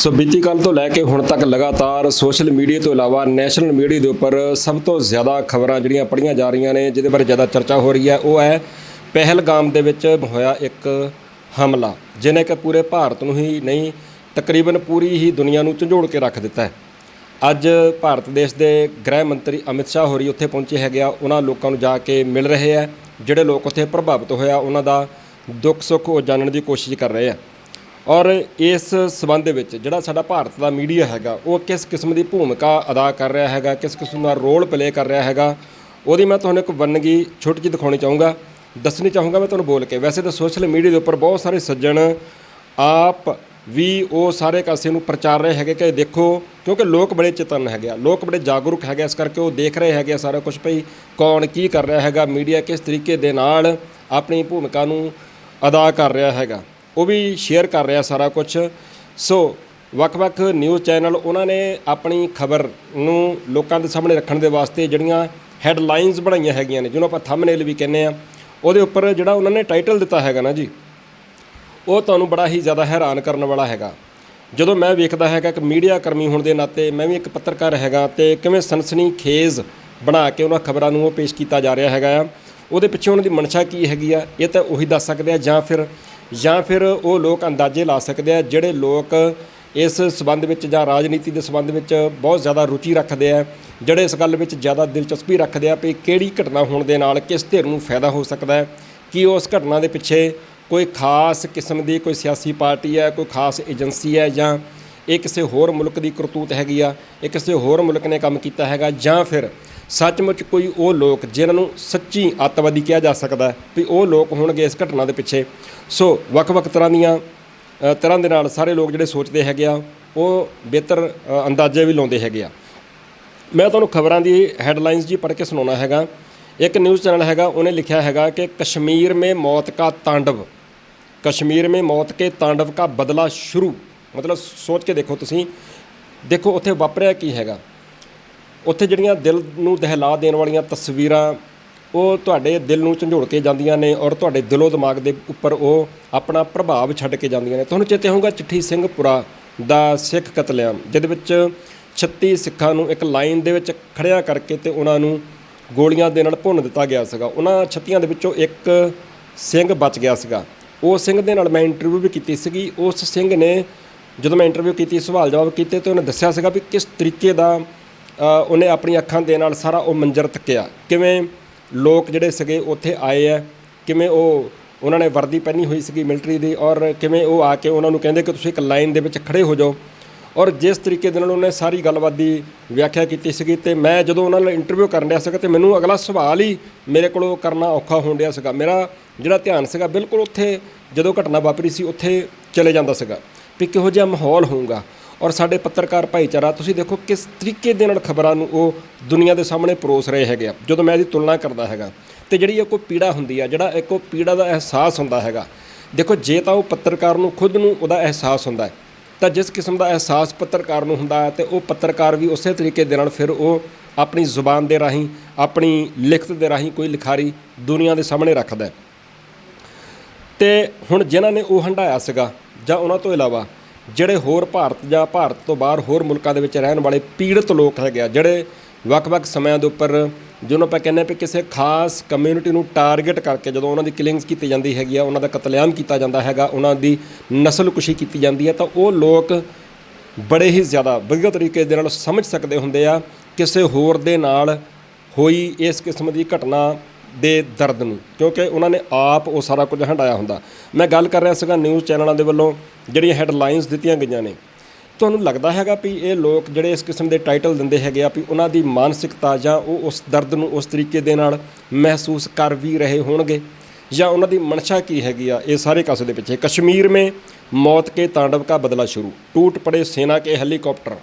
ਸੋ ਬੀਤੀ ਕੱਲ ਤੋਂ ਲੈ ਕੇ ਹੁਣ ਤੱਕ ਲਗਾਤਾਰ ਸੋਸ਼ਲ ਮੀਡੀਆ ਤੋਂ ਇਲਾਵਾ ਨੈਸ਼ਨਲ ਮੀਡੀਆ ਦੇ ਉੱਪਰ ਸਭ ਤੋਂ ਜ਼ਿਆਦਾ ਖਬਰਾਂ ਜਿਹੜੀਆਂ ਪੜੀਆਂ ਜਾ ਰਹੀਆਂ ਨੇ, ਜਿਹਦੇ ਬਾਰੇ ਜ਼ਿਆਦਾ ਚਰਚਾ ਹੋ ਰਹੀ ਹੈ, ਉਹ ਹੈ ਪਹਿਲਗਾਮ ਦੇ ਵਿੱਚ ਹੋਇਆ ਇੱਕ ਹਮਲਾ, ਜਿਹਨੇ ਕਿ ਪੂਰੇ ਭਾਰਤ ਨੂੰ ਹੀ ਨਹੀਂ, ਤਕਰੀਬਨ ਪੂਰੀ ਹੀ ਦੁਨੀਆ ਨੂੰ ਝੰਜੋੜ ਕੇ ਰੱਖ ਦਿੱਤਾ ਹੈ। ਅੱਜ ਭਾਰਤ ਦੇਸ਼ ਦੇ ਗ੍ਰਹਿ ਮੰਤਰੀ ਅਮਿਤ ਸ਼ਾਹ ਹੋਰੀ ਉੱਥੇ ਪਹੁੰਚੇ ਹੈਗੇ ਆ, ਉਹਨਾਂ ਲੋਕਾਂ ਨੂੰ ਜਾ ਕੇ ਮਿਲ ਰਹੇ ਆ ਜਿਹੜੇ ਲੋਕ ਉੱਥੇ ਪ੍ਰਭਾਵਿਤ ਹੋਇਆ ਉਹਨਾਂ ਦਾ ਦੁੱਖ ਸੁੱਖ ਉਹ ਜਾਣਨ ਦੀ ਕੋਸ਼ਿਸ਼ ਕਰ ਰਹੇ ਆ। ਔਰ ਇਸ ਸਬੰਧ ਦੇ ਵਿੱਚ ਜਿਹੜਾ ਸਾਡਾ ਭਾਰਤ ਦਾ ਮੀਡੀਆ ਹੈਗਾ ਉਹ ਕਿਸ ਕਿਸਮ ਦੀ ਭੂਮਿਕਾ ਅਦਾ ਕਰ ਰਿਹਾ ਹੈਗਾ ਕਿਸ ਕਿਸਮ ਦਾ ਰੋਲ ਪਲੇ ਕਰ ਰਿਹਾ ਹੈਗਾ ਉਹਦੀ ਮੈਂ ਤੁਹਾਨੂੰ ਇੱਕ ਵੰਨਗੀ ਛੋਟੀ ਜਿਹੀ ਦਿਖਾਉਣੀ ਚਾਹੂੰਗਾ ਦੱਸਣੀ ਚਾਹੂੰਗਾ ਮੈਂ ਤੁਹਾਨੂੰ ਬੋਲ ਕੇ। ਵੈਸੇ ਤਾਂ ਸੋਸ਼ਲ ਮੀਡੀਆ ਦੇ ਉੱਪਰ ਬਹੁਤ ਸਾਰੇ ਸੱਜਣ ਆਪ ਵੀ ਉਹ ਸਾਰੇ ਕਾਸੇ ਨੂੰ ਪ੍ਰਚਾਰ ਰਹੇ ਹੈਗੇ ਕਿ ਦੇਖੋ ਕਿਉਂਕਿ ਲੋਕ ਬੜੇ ਚੇਤਨ ਹੈਗੇ ਆ ਲੋਕ ਬੜੇ ਜਾਗਰੂਕ ਹੈਗੇ ਆ, ਇਸ ਕਰਕੇ ਉਹ ਦੇਖ ਰਹੇ ਹੈਗੇ ਆ ਸਾਰਾ ਕੁਝ ਭਈ ਕੌਣ ਕੀ ਕਰ ਰਿਹਾ ਹੈਗਾ ਮੀਡੀਆ ਕਿਸ ਤਰੀਕੇ ਦੇ ਨਾਲ ਆਪਣੀ ਭੂਮਿਕਾ ਨੂੰ ਅਦਾ ਕਰ ਰਿਹਾ ਹੈਗਾ। ਉਹ ਵੀ ਸ਼ੇਅਰ ਕਰ ਰਿਹਾ ਸਾਰਾ ਕੁਝ ਸੋ ਵੱਖ-ਵੱਖ ਨਿਊਜ਼ ਚੈਨਲ ਉਹਨਾਂ ਨੇ ਆਪਣੀ ਖਬਰ ਨੂੰ ਲੋਕਾਂ ਦੇ ਸਾਹਮਣੇ ਰੱਖਣ ਦੇ ਵਾਸਤੇ ਜਿਹੜੀਆਂ ਹੈਡਲਾਈਨਸ ਬਣਾਈਆਂ ਹੈਗੀਆਂ ਨੇ, ਜਿਹਨੂੰ ਆਪਾਂ ਥੰਬਨੇਲ ਵੀ ਕਹਿੰਦੇ ਆ ਉਹਦੇ ਉੱਪਰ ਜਿਹੜਾ ਉਹਨਾਂ ਨੇ ਟਾਈਟਲ ਦਿੱਤਾ ਹੈਗਾ ਨਾ ਜੀ, ਉਹ ਤੁਹਾਨੂੰ ਬੜਾ ਹੀ ਜ਼ਿਆਦਾ ਹੈਰਾਨ ਕਰਨ ਵਾਲਾ ਹੈਗਾ। ਜਦੋਂ ਮੈਂ ਵੇਖਦਾ ਹੈਗਾ ਕਿ ਮੀਡੀਆ ਕਰਮੀ ਹੋਣ ਦੇ ਨਾਤੇ, ਮੈਂ ਵੀ ਇੱਕ ਪੱਤਰਕਾਰ ਹੈਗਾ ਤੇ ਕਿਵੇਂ ਸਨਸਨੀ ਖੇਜ਼ ਬਣਾ ਕੇ ਉਹਨਾਂ ਖਬਰਾਂ ਨੂੰ ਉਹ ਪੇਸ਼ ਕੀਤਾ ਜਾ ਰਿਹਾ ਹੈਗਾ ਆ, ਉਹਦੇ ਪਿੱਛੇ ਉਹਨਾਂ ਦੀ ਮਨਸ਼ਾ ਕੀ ਹੈਗੀ ਆ, ਇਹ ਤਾਂ ਉਹੀ ਦੱਸ ਸਕਦੇ ਆ ਜਾਂ ਫਿਰ ਜਾਂ ਫਿਰ ਉਹ ਲੋਕ ਅੰਦਾਜ਼ੇ ਲਾ ਸਕਦੇ ਆ ਜਿਹੜੇ ਲੋਕ ਇਸ ਸਬੰਧ ਵਿੱਚ ਜਾਂ ਰਾਜਨੀਤੀ ਦੇ ਸਬੰਧ ਵਿੱਚ ਬਹੁਤ ਜ਼ਿਆਦਾ ਰੁਚੀ ਰੱਖਦੇ ਆ, ਜਿਹੜੇ ਇਸ ਗੱਲ ਵਿੱਚ ਜ਼ਿਆਦਾ ਦਿਲਚਸਪੀ ਰੱਖਦੇ ਆ ਵੀ ਕਿਹੜੀ ਘਟਨਾ ਹੋਣ ਦੇ ਨਾਲ ਕਿਸ ਧਿਰ ਨੂੰ ਫਾਇਦਾ ਹੋ ਸਕਦਾ ਹੈ, ਕੀ ਉਸ ਘਟਨਾ ਦੇ ਪਿੱਛੇ ਕੋਈ ਖਾਸ ਕਿਸਮ ਦੀ ਕੋਈ ਸਿਆਸੀ ਪਾਰਟੀ ਹੈ, ਕੋਈ ਖਾਸ ਏਜੰਸੀ ਹੈ ਜਾਂ ਇਹ ਕਿਸੇ ਹੋਰ ਮੁਲਕ ਦੀ ਕਰਤੂਤ ਹੈਗੀ ਆ, ਇਹ ਕਿਸੇ ਹੋਰ ਮੁਲਕ ਨੇ ਕੰਮ ਕੀਤਾ ਹੈਗਾ ਜਾਂ ਫਿਰ ਸੱਚਮੁੱਚ ਕੋਈ ਉਹ ਲੋਕ ਜਿਨ੍ਹਾਂ ਨੂੰ ਸੱਚੀ ਅੱਤਵਾਦੀ ਕਿਹਾ ਜਾ ਸਕਦਾ ਹੈ ਵੀ ਉਹ ਲੋਕ ਹੋਣਗੇ ਇਸ ਘਟਨਾ ਦੇ ਪਿੱਛੇ। ਸੋ ਵੱਖ-ਵੱਖ ਤਰ੍ਹਾਂ ਦੀਆਂ ਤਰ੍ਹਾਂ ਦੇ ਨਾਲ ਸਾਰੇ ਲੋਕ ਜਿਹੜੇ ਸੋਚਦੇ ਹੈਗੇ ਆ, ਉਹ ਬਿਹਤਰ ਅੰਦਾਜ਼ੇ ਵੀ ਲਾਉਂਦੇ ਹੈਗੇ ਆ। ਮੈਂ ਤੁਹਾਨੂੰ ਖਬਰਾਂ ਦੀ ਹੈਡਲਾਈਨਸ ਜੀ ਪੜ੍ਹ ਕੇ ਸੁਣਾਉਣਾ ਹੈਗਾ। ਇੱਕ ਨਿਊਜ਼ ਚੈਨਲ ਹੈਗਾ, ਉਹਨੇ ਲਿਖਿਆ ਹੈਗਾ ਕਿ ਕਸ਼ਮੀਰ ਮੇ ਮੌਤ ਕਾ ਤਾਂਡਵ, ਕਸ਼ਮੀਰ ਮੇ ਮੌਤ ਕੇ ਤਾਂਡਵ ਕਾ ਬਦਲਾ ਸ਼ੁਰੂ। ਮਤਲਬ ਸੋਚ ਕੇ ਦੇਖੋ ਤੁਸੀਂ। ਦੇਖੋ, ਉੱਥੇ ਵਾਪਰਿਆ ਕੀ ਹੈਗਾ। ਉੱਥੇ ਜਿਹੜੀਆਂ ਦਿਲ ਨੂੰ ਦਹਿਲਾ ਦੇਣ ਵਾਲੀਆਂ ਤਸਵੀਰਾਂ, ਉਹ ਤੁਹਾਡੇ ਦਿਲ ਨੂੰ ਝੰਜੋੜ ਕੇ ਜਾਂਦੀਆਂ ਨੇ ਔਰ ਤੁਹਾਡੇ ਦਿਲੋ ਦਿਮਾਗ ਦੇ ਉੱਪਰ ਉਹ ਆਪਣਾ ਪ੍ਰਭਾਵ ਛੱਡ ਕੇ ਜਾਂਦੀਆਂ ਨੇ। ਤੁਹਾਨੂੰ ਚੇਤੇ ਹੋਊਗਾ ਚਿੱਠੀ ਸਿੰਘਪੁਰਾ ਦਾ ਸਿੱਖ ਕਤਲੇਆਮ, ਜਿਹਦੇ ਵਿੱਚ 36 ਸਿੱਖਾਂ ਨੂੰ ਇੱਕ ਲਾਈਨ ਦੇ ਵਿੱਚ ਖੜਿਆ ਕਰਕੇ ਤੇ ਉਹਨਾਂ ਨੂੰ ਗੋਲੀਆਂ ਦੇ ਨਾਲ ਭੁੰਨ ਦਿੱਤਾ ਗਿਆ ਸੀਗਾ। ਉਹਨਾਂ 36 ਦੇ ਵਿੱਚੋਂ ਇੱਕ ਸਿੰਘ ਬਚ ਗਿਆ ਸੀਗਾ। ਉਹ ਸਿੰਘ ਦੇ ਨਾਲ ਮੈਂ ਇੰਟਰਵਿਊ ਵੀ ਕੀਤੀ ਸੀਗੀ। ਉਸ ਸਿੰਘ ਨੇ ਜਦੋਂ ਮੈਂ ਇੰਟਰਵਿਊ ਕੀਤੀ ਸਵਾਲ ਜਵਾਬ ਕੀਤੇ ਤੇ ਉਹਨੇ ਦੱਸਿਆ ਸੀਗਾ ਵੀ ਕਿਸ ਤਰੀਕੇ ਦਾ ਉਹਨੇ ਆਪਣੀ ਅੱਖਾਂ ਦੇ ਨਾਲ ਸਾਰਾ ਉਹ ਮੰਜ਼ਰ ਤੱਕਿਆ ਕਿਵੇਂ ਲੋਕ ਜਿਹੜੇ ਸੀਗੇ ਉੱਥੇ ਆਏ ਆ, ਕਿਵੇਂ ਉਹ ਉਹਨਾਂ ਨੇ ਵਰਦੀ ਪਹਿਨੀ ਹੋਈ ਸੀਗੀ ਮਿਲਟਰੀ ਦੀ ਔਰ ਕਿਵੇਂ ਉਹ ਆ ਕੇ ਉਹਨਾਂ ਨੂੰ ਕਹਿੰਦੇ ਕਿ ਤੁਸੀਂ ਇੱਕ ਲਾਈਨ ਦੇ ਵਿੱਚ ਖੜੇ ਹੋ ਜਾਓ। ਔਰ ਜਿਸ ਤਰੀਕੇ ਦੇ ਨਾਲ ਉਹਨੇ ਸਾਰੀ ਗੱਲਬਾਤ ਦੀ ਵਿਆਖਿਆ ਕੀਤੀ ਸੀਗੀ ਤੇ ਮੈਂ ਜਦੋਂ ਉਹਨਾਂ ਨਾਲ ਇੰਟਰਵਿਊ ਕਰਨ ਡਿਆ ਸੀਗਾ ਤੇ ਮੈਨੂੰ ਅਗਲਾ ਸਵਾਲ ਹੀ ਮੇਰੇ ਕੋਲੋਂ ਕਰਨਾ ਔਖਾ ਹੋਣ ਡਿਆ ਸੀਗਾ। ਮੇਰਾ ਜਿਹੜਾ ਧਿਆਨ ਸੀਗਾ ਬਿਲਕੁਲ ਉੱਥੇ ਜਦੋਂ ਘਟਨਾ ਵਾਪਰੀ ਸੀ ਉੱਥੇ ਚਲੇ ਜਾਂਦਾ ਸੀਗਾ ਵੀ ਕਿਹੋ ਜਿਹਾ ਮਾਹੌਲ ਹੋਊਗਾ। ਔਰ ਸਾਡੇ ਪੱਤਰਕਾਰ ਭਾਈਚਾਰਾ, ਤੁਸੀਂ ਦੇਖੋ ਕਿਸ ਤਰੀਕੇ ਦੇ ਨਾਲ ਖਬਰਾਂ ਨੂੰ ਉਹ ਦੁਨੀਆ ਦੇ ਸਾਹਮਣੇ ਪਰੋਸ ਰਹੇ ਹੈਗੇ ਆ, ਜਦੋਂ ਮੈਂ ਇਹਦੀ ਤੁਲਨਾ ਕਰਦਾ ਹੈਗਾ। ਤੇ ਜਿਹੜੀ ਇਹ ਕੋਈ ਪੀੜਾ ਹੁੰਦੀ ਆ, ਜਿਹੜਾ ਇੱਕ ਉਹ ਪੀੜਾ ਦਾ ਅਹਿਸਾਸ ਹੁੰਦਾ ਹੈਗਾ। ਦੇਖੋ, ਜੇ ਤਾਂ ਉਹ ਪੱਤਰਕਾਰ ਨੂੰ ਖੁਦ ਨੂੰ ਉਹਦਾ ਅਹਿਸਾਸ ਹੁੰਦਾ ਹੈ, ਤਾਂ ਜਿਸ ਕਿਸਮ ਦਾ ਅਹਿਸਾਸ ਪੱਤਰਕਾਰ ਨੂੰ ਹੁੰਦਾ ਹੈ, ਤੇ ਉਹ ਪੱਤਰਕਾਰ ਵੀ ਉਸੇ ਤਰੀਕੇ ਦੇ ਨਾਲ ਫਿਰ ਉਹ ਆਪਣੀ ਜ਼ੁਬਾਨ ਦੇ ਰਾਹੀਂ, ਆਪਣੀ ਲਿਖਤ ਦੇ ਰਾਹੀਂ ਕੋਈ ਲਿਖਾਰੀ ਦੁਨੀਆ ਦੇ ਸਾਹਮਣੇ ਰੱਖਦਾ ਹੈ। ਤੇ ਹੁਣ ਜਿਨ੍ਹਾਂ ਨੇ ਉਹ ਹੰਡਾਇਆ ਸੀਗਾ, ਜਾਂ ਉਹਨਾਂ ਤੋਂ ਇਲਾਵਾ ਜਿਹੜੇ ਹੋਰ ਭਾਰਤ ਜਾਂ ਭਾਰਤ ਤੋਂ ਬਾਹਰ ਹੋਰ ਮੁਲਕਾਂ ਦੇ ਵਿੱਚ ਰਹਿਣ ਵਾਲੇ ਪੀੜਤ ਲੋਕ ਹੈਗੇ ਆ, ਜਿਹੜੇ ਵੱਖ-ਵੱਖ ਸਮਿਆਂ ਦੇ ਉੱਪਰ ਜਿਹਨੂੰ ਆਪਾਂ ਕਹਿੰਦੇ ਆ ਵੀ ਕਿਸੇ ਖਾਸ ਕਮਿਊਨਿਟੀ ਨੂੰ ਟਾਰਗੇਟ ਕਰਕੇ ਜਦੋਂ ਉਹਨਾਂ ਦੀ ਕਿਲਿੰਗਸ ਕੀਤੀ ਜਾਂਦੀ ਹੈਗੀ ਆ, ਉਹਨਾਂ ਦਾ ਕਤਲੇਆਮ ਕੀਤਾ ਜਾਂਦਾ ਹੈਗਾ, ਉਹਨਾਂ ਦੀ ਨਸਲਕੁਸ਼ੀ ਕੀਤੀ ਜਾਂਦੀ ਹੈ, ਤਾਂ ਉਹ ਲੋਕ ਬੜੇ ਹੀ ਜ਼ਿਆਦਾ ਵਧੀਆ ਤਰੀਕੇ ਦੇ ਨਾਲ ਸਮਝ ਸਕਦੇ ਹੁੰਦੇ ਆ ਕਿਸੇ ਹੋਰ ਦੇ ਨਾਲ ਹੋਈ ਇਸ ਕਿਸਮ ਦੀ ਘਟਨਾ ਦੇ ਦਰਦ ਨੂੰ, ਕਿਉਂਕਿ ਉਹਨਾਂ ਨੇ ਆਪ ਉਹ ਸਾਰਾ ਕੁਝ ਹੰਡਾਇਆ ਹੁੰਦਾ। ਮੈਂ ਗੱਲ ਕਰ ਰਿਹਾ ਸੀਗਾ ਨਿਊਜ਼ ਚੈਨਲਾਂ ਦੇ ਵੱਲੋਂ ਜਿਹੜੀਆਂ ਹੈਡਲਾਈਨਸ ਦਿੱਤੀਆਂ ਗਈਆਂ ਨੇ। ਤੁਹਾਨੂੰ ਲੱਗਦਾ ਹੈਗਾ ਵੀ ਇਹ ਲੋਕ ਜਿਹੜੇ ਇਸ ਕਿਸਮ ਦੇ ਟਾਈਟਲ ਦਿੰਦੇ ਹੈਗੇ ਆ ਵੀ ਉਹਨਾਂ ਦੀ ਮਾਨਸਿਕਤਾ ਜਾਂ ਉਹ ਉਸ ਦਰਦ ਨੂੰ ਉਸ ਤਰੀਕੇ ਦੇ ਨਾਲ ਮਹਿਸੂਸ ਕਰ ਵੀ ਰਹੇ ਹੋਣਗੇ ਜਾਂ ਉਹਨਾਂ ਦੀ ਮਨਸ਼ਾ ਕੀ ਹੈਗੀ ਆ, ਇਹ ਸਾਰੇ ਕਾਸੇ ਦੇ ਪਿੱਛੇ। ਕਸ਼ਮੀਰ ਮੇ ਮੌਤ ਕੇ ਤਾਂਡਵ ਦਾ ਬਦਲਾ ਸ਼ੁਰੂ। ਟੂਟ ਪੜੇ ਸੈਨਾ ਕੇ ਹੈਲੀਕਾਪਟਰ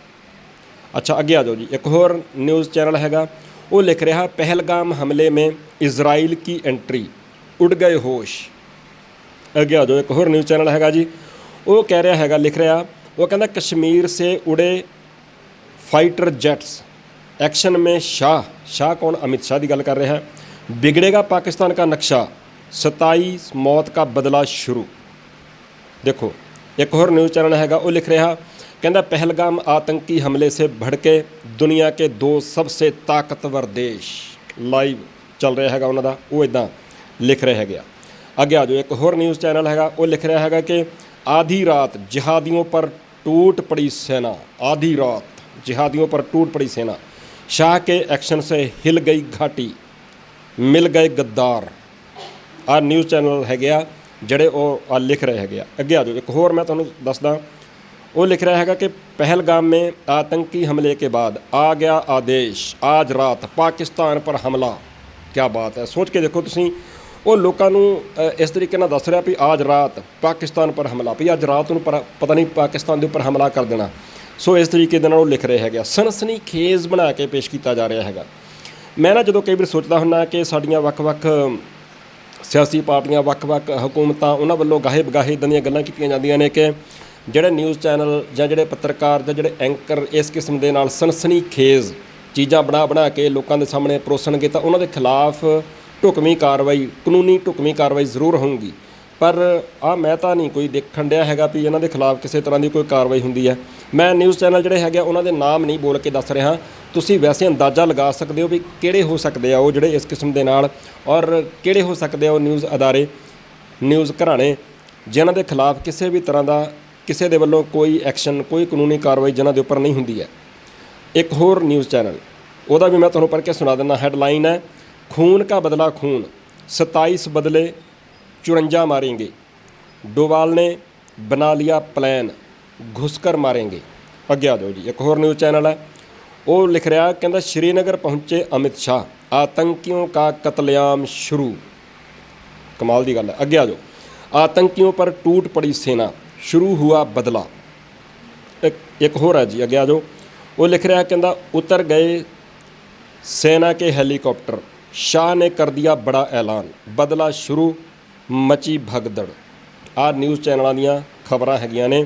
ਅੱਛਾ, ਅੱਗੇ ਆ ਜਾਓ ਜੀ। ਇੱਕ ਹੋਰ ਨਿਊਜ਼ ਚੈਨਲ ਹੈਗਾ। ਉਹ ਲਿਖ ਰਿਹਾ, ਪਹਿਲਗਾਮ ਹਮਲੇ ਮੇ ਇਜ਼ਰਾਈਲ ਕੀ ਐਂਟਰੀ ਉੜ ਗਏ ਹੋਸ਼। ਅੱਗੇ ਆ ਜਾਓ। ਇੱਕ ਹੋਰ ਨਿਊਜ਼ ਚੈਨਲ ਹੈਗਾ ਜੀ। ਉਹ ਕਹਿ ਰਿਹਾ ਹੈਗਾ ਲਿਖ ਰਿਹਾ ਉਹ ਕਹਿੰਦਾ ਕਸ਼ਮੀਰ ਸੇ ਉੜੇ ਫਾਈਟਰ ਜੈਟਸ एक्शन में शाह शाह कौन अमित शाह की गल कर रहे हैं बिगड़ेगा पाकिस्तान का नक्शा सताईस मौत का बदला शुरू देखो एक और न्यूज़ चैनल हैगा वो लिख रहा कहता पहलगाम आतंकी हमले से भड़के दुनिया के दो सबसे ताकतवर देश लाइव चल रहा हैगा उन्होंने वो इदा लिख रहे है गया अगे आ जाओ एक होर न्यूज़ चैनल हैगा वो लिख रहा हैगा कि आधी रात जिहादियों पर टूट पड़ी सेना आधी रात जिहादियों पर टूट पड़ी सेना शाह के एक्शन से हिल गई घाटी ਮਿਲ ਗਏ ਗੱਦਾਰ। ਆ ਨਿਊਜ਼ ਚੈਨਲ ਹੈਗੇ ਆ, ਜਿਹੜੇ ਉਹ ਆ ਲਿਖ ਰਹੇ ਹੈਗੇ ਆ। ਅੱਗੇ ਆ ਜਾਓ, ਇੱਕ ਹੋਰ ਮੈਂ ਤੁਹਾਨੂੰ ਦੱਸਦਾ। ਉਹ ਲਿਖ ਰਿਹਾ ਹੈਗਾ ਕਿ ਪਹਿਲਗਾਮ ਮੇ ਆਤੰਕੀ ਹਮਲੇ ਕੇ ਬਾਅਦ ਆ ਗਿਆ ਆਦੇਸ਼, ਆਜ ਰਾਤ ਪਾਕਿਸਤਾਨ ਪਰ ਹਮਲਾ। ਕੀ ਬਾਤ ਹੈ। ਸੋਚ ਕੇ ਦੇਖੋ ਤੁਸੀਂ ਉਹ ਲੋਕਾਂ ਨੂੰ ਅ, ਇਸ ਤਰੀਕੇ ਨਾਲ ਦੱਸ ਰਿਹਾ ਵੀ ਅੱਜ ਰਾਤ ਪਾਕਿਸਤਾਨ ਪਰ ਹਮਲਾ ਵੀ ਅੱਜ ਰਾਤ ਨੂੰ ਪਰ- ਪਤਾ ਨਹੀਂ ਪਾਕਿਸਤਾਨ ਦੇ ਉੱਪਰ ਹਮਲਾ ਕਰ ਦੇਣਾ। ਸੋ ਇਸ ਤਰੀਕੇ ਦੇ ਨਾਲ ਉਹ ਲਿਖ ਰਹੇ ਹੈਗੇ ਆ। ਸਨਸਨੀ ਖੇਜ਼ ਬਣਾ ਕੇ ਪੇਸ਼ ਕੀਤਾ ਜਾ ਰਿਹਾ ਹੈਗਾ। ਮੈਂ ਨਾ ਜਦੋਂ ਕਈ ਵਾਰ ਸੋਚਦਾ ਹੁੰਨਾ ਕਿ ਸਾਡੀਆਂ ਵੱਖ-ਵੱਖ ਸਿਆਸੀ ਪਾਰਟੀਆਂ ਵੱਖ-ਵੱਖ ਹਕੂਮਤਾਂ ਉਹਨਾਂ ਵੱਲੋਂ ਗਾਹੇ ਬਗਾਹੇ ਇਦਾਂ ਦੀਆਂ ਗੱਲਾਂ ਕੀਤੀਆਂ ਜਾਂਦੀਆਂ ਨੇ ਕਿ ਜਿਹੜੇ ਨਿਊਜ਼ ਚੈਨਲ ਜਾਂ ਜਿਹੜੇ ਪੱਤਰਕਾਰ ਜਾਂ ਜਿਹੜੇ ਐਂਕਰ ਇਸ ਕਿਸਮ ਦੇ ਨਾਲ ਸਨਸਨੀ ਖੇਜ਼ ਚੀਜ਼ਾਂ ਬਣਾ ਬਣਾ ਕੇ ਲੋਕਾਂ ਦੇ ਸਾਹਮਣੇ ਪਰੋਸਣਗੇ ਤਾਂ ਉਹਨਾਂ ਦੇ ਖਿਲਾਫ ਢੁਕਵੀਂ ਕਾਰਵਾਈ, ਕਾਨੂੰਨੀ ਢੁਕਵੀਂ ਕਾਰਵਾਈ ਜ਼ਰੂਰ ਹੋਊਗੀ। ਪਰ ਆ ਮੈਂ ਤਾਂ ਨਹੀਂ ਕੋਈ ਦੇਖਣ ਡਿਆ ਹੈਗਾ ਵੀ ਇਹਨਾਂ ਦੇ ਖਿਲਾਫ ਕਿਸੇ ਤਰ੍ਹਾਂ ਦੀ ਕੋਈ ਕਾਰਵਾਈ ਹੁੰਦੀ ਹੈ। ਮੈਂ ਨਿਊਜ਼ ਚੈਨਲ ਜਿਹੜੇ ਹੈਗੇ ਉਹਨਾਂ ਦੇ ਨਾਮ ਨਹੀਂ ਬੋਲ ਕੇ ਦੱਸ ਰਿਹਾ। ਤੁਸੀਂ ਵੈਸੇ ਅੰਦਾਜ਼ਾ ਲਗਾ ਸਕਦੇ ਹੋ ਵੀ ਕਿਹੜੇ ਹੋ ਸਕਦੇ ਆ ਉਹ ਜਿਹੜੇ ਇਸ ਕਿਸਮ ਦੇ ਨਾਲ ਔਰ ਕਿਹੜੇ ਹੋ ਸਕਦੇ ਆ ਉਹ ਨਿਊਜ਼ ਅਦਾਰੇ, ਨਿਊਜ਼ ਘਰਾਣੇ, ਜਿਨ੍ਹਾਂ ਦੇ ਖਿਲਾਫ ਕਿਸੇ ਵੀ ਤਰ੍ਹਾਂ ਦਾ ਕਿਸੇ ਦੇ ਵੱਲੋਂ ਕੋਈ ਐਕਸ਼ਨ, ਕੋਈ ਕਾਨੂੰਨੀ ਕਾਰਵਾਈ ਜਿਨ੍ਹਾਂ ਦੇ ਉੱਪਰ ਨਹੀਂ ਹੁੰਦੀ ਹੈ। ਇੱਕ ਹੋਰ ਨਿਊਜ਼ ਚੈਨਲ, ਉਹਦਾ ਵੀ ਮੈਂ ਤੁਹਾਨੂੰ ਪੜ੍ਹ ਕੇ ਸੁਣਾ ਦਿੰਦਾ, ਹੈਡਲਾਈਨ ਹੈ ਖੂਨ का ਬਦਲਾ ਖੂਨ 27 ਬਦਲੇ चुरंजा मारेंगे डोवाल ਨੇ ਬਣਾ ਲਿਆ ਪਲਾਨ, ਘੁਸਕਰ ਮਾਰेंगे ਅੱਗੇ ਆ ਜਾਓ ਜੀ, ਇੱਕ ਹੋਰ ਨਿਊਜ਼ ਚੈਨਲ ਹੈ। ਉਹ ਲਿਖ ਰਿਹਾ, ਕਹਿੰਦਾ ਸ਼੍ਰੀਨਗਰ ਪਹੁੰਚੇ ਅਮਿਤ ਸ਼ਾਹ, ਆਤੰਕੀਆਂ ਦਾ ਕਤਲੇਆਮ ਸ਼ੁਰੂ। ਕਮਾਲ ਦੀ ਗੱਲ ਹੈ। ਅੱਗੇ ਆ ਜਾਓ। ਆਤੰਕੀਆਂ ਪਰ ਟੂਟ ਪੜੀ ਸੈਨਾ, ਸ਼ੁਰੂ ਹੋਇਆ ਬਦਲਾ। ਇੱਕ ਇੱਕ ਹੋਰ ਹੈ ਜੀ, ਅੱਗੇ ਆ ਜਾਓ। ਉਹ ਲਿਖ ਰਿਹਾ, ਕਹਿੰਦਾ ਉਤਰ ਗਏ ਸੈਨਾ ਕੇ ਹੈਲੀਕਾਪਟਰ। शाह ने कर दिया बड़ा ऐलान ਬਦਲਾ ਸ਼ੁਰੂ ਮਚੀ ਭਗਦੜ ਆ ਨਿਊਜ਼ ਚੈਨਲਾਂ ਦੀਆਂ ਖਬਰਾਂ ਹੈਗੀਆਂ ਨੇ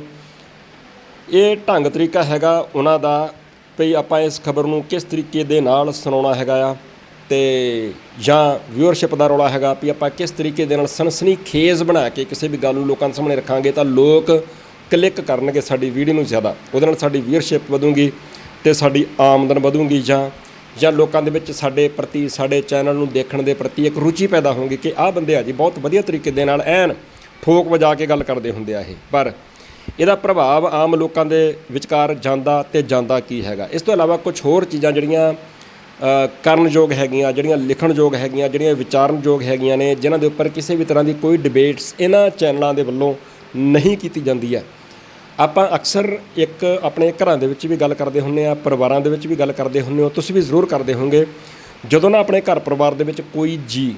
ਇਹ ਢੰਗ ਤਰੀਕਾ ਹੈਗਾ ਉਹਨਾਂ ਦਾ ਵੀ ਆਪਾਂ ਇਸ ਖਬਰ ਨੂੰ ਕਿਸ ਤਰੀਕੇ ਦੇ ਨਾਲ ਸੁਣਾਉਣਾ ਹੈਗਾ ਆ ਤੇ ਜਾਂ ਵਿਊਅਰਸ਼ਿਪ ਦਾ ਰੌਲਾ ਹੈਗਾ ਵੀ ਆਪਾਂ ਕਿਸ ਤਰੀਕੇ ਦੇ ਨਾਲ ਸਨਸਨੀ ਖੇਜ਼ ਬਣਾ ਕੇ ਕਿਸੇ ਵੀ ਗੱਲ ਨੂੰ ਲੋਕਾਂ ਦੇ ਸਾਹਮਣੇ ਰੱਖਾਂਗੇ ਤਾਂ ਲੋਕ ਕਲਿੱਕ ਕਰਨਗੇ ਸਾਡੀ ਵੀਡੀਓ ਨੂੰ ਜ਼ਿਆਦਾ ਉਹਦੇ ਨਾਲ ਸਾਡੀ ਵਿਊਅਰਸ਼ਿਪ ਵਧੂਗੀ ਤੇ ਸਾਡੀ ਆਮਦਨ ਵਧੂਗੀ ਜਾਂ ਜਾਂ ਲੋਕਾਂ ਦੇ ਵਿੱਚ ਸਾਡੇ ਪ੍ਰਤੀ ਸਾਡੇ ਚੈਨਲ ਨੂੰ ਦੇਖਣ ਦੇ ਪ੍ਰਤੀ ਇੱਕ ਰੁਚੀ ਪੈਦਾ ਹੋਊਗੀ ਕਿ ਆਹ ਬੰਦੇ ਆ ਜੀ ਬਹੁਤ ਵਧੀਆ ਤਰੀਕੇ ਦੇ ਨਾਲ ਐਨ ਠੋਕ ਵਜਾ ਕੇ ਗੱਲ ਕਰਦੇ ਹੁੰਦੇ ਆ ਇਹ। ਪਰ ਇਹਦਾ ਪ੍ਰਭਾਵ ਆਮ ਲੋਕਾਂ ਦੇ ਵਿਚਕਾਰ ਜਾਂਦਾ ਤੇ ਜਾਂਦਾ ਕੀ ਹੈਗਾ? ਇਸ ਤੋਂ ਇਲਾਵਾ ਕੁਝ ਹੋਰ ਚੀਜ਼ਾਂ ਜਿਹੜੀਆਂ ਅ, ਕਰਨਯੋਗ ਹੈਗੀਆਂ ਜਿਹੜੀਆਂ ਲਿਖਣਯੋਗ ਹੈਗੀਆਂ ਜਿਹੜੀਆਂ ਵਿਚਾਰਨਯੋਗ ਹੈਗੀਆਂ ਨੇ ਜਿਨ੍ਹਾਂ ਦੇ ਉੱਪਰ ਕਿਸੇ ਵੀ ਤਰ੍ਹਾਂ ਦੀ ਕੋਈ ਡਿਬੇਟਸ ਇਹਨਾਂ ਚੈਨਲਾਂ ਦੇ ਵੱਲੋਂ ਨਹੀਂ ਕੀਤੀ ਜਾਂਦੀ ਹੈ। ਆਪਾਂ ਅਕਸਰ ਇੱਕ ਆਪਣੇ ਘਰਾਂ ਦੇ ਵਿੱਚ ਵੀ ਗੱਲ ਕਰਦੇ ਹੁੰਨੇ ਆ ਪਰਿਵਾਰਾਂ ਦੇ ਵਿੱਚ ਵੀ ਗੱਲ ਕਰਦੇ ਹੁੰਨੇ ਹੋ, ਤੁਸੀਂ ਵੀ ਜ਼ਰੂਰ ਕਰਦੇ ਹੋਵੋਗੇ। ਜਦੋਂ ਨਾ ਆਪਣੇ ਘਰ ਪਰਿਵਾਰ ਦੇ ਵਿੱਚ ਕੋਈ ਜੀ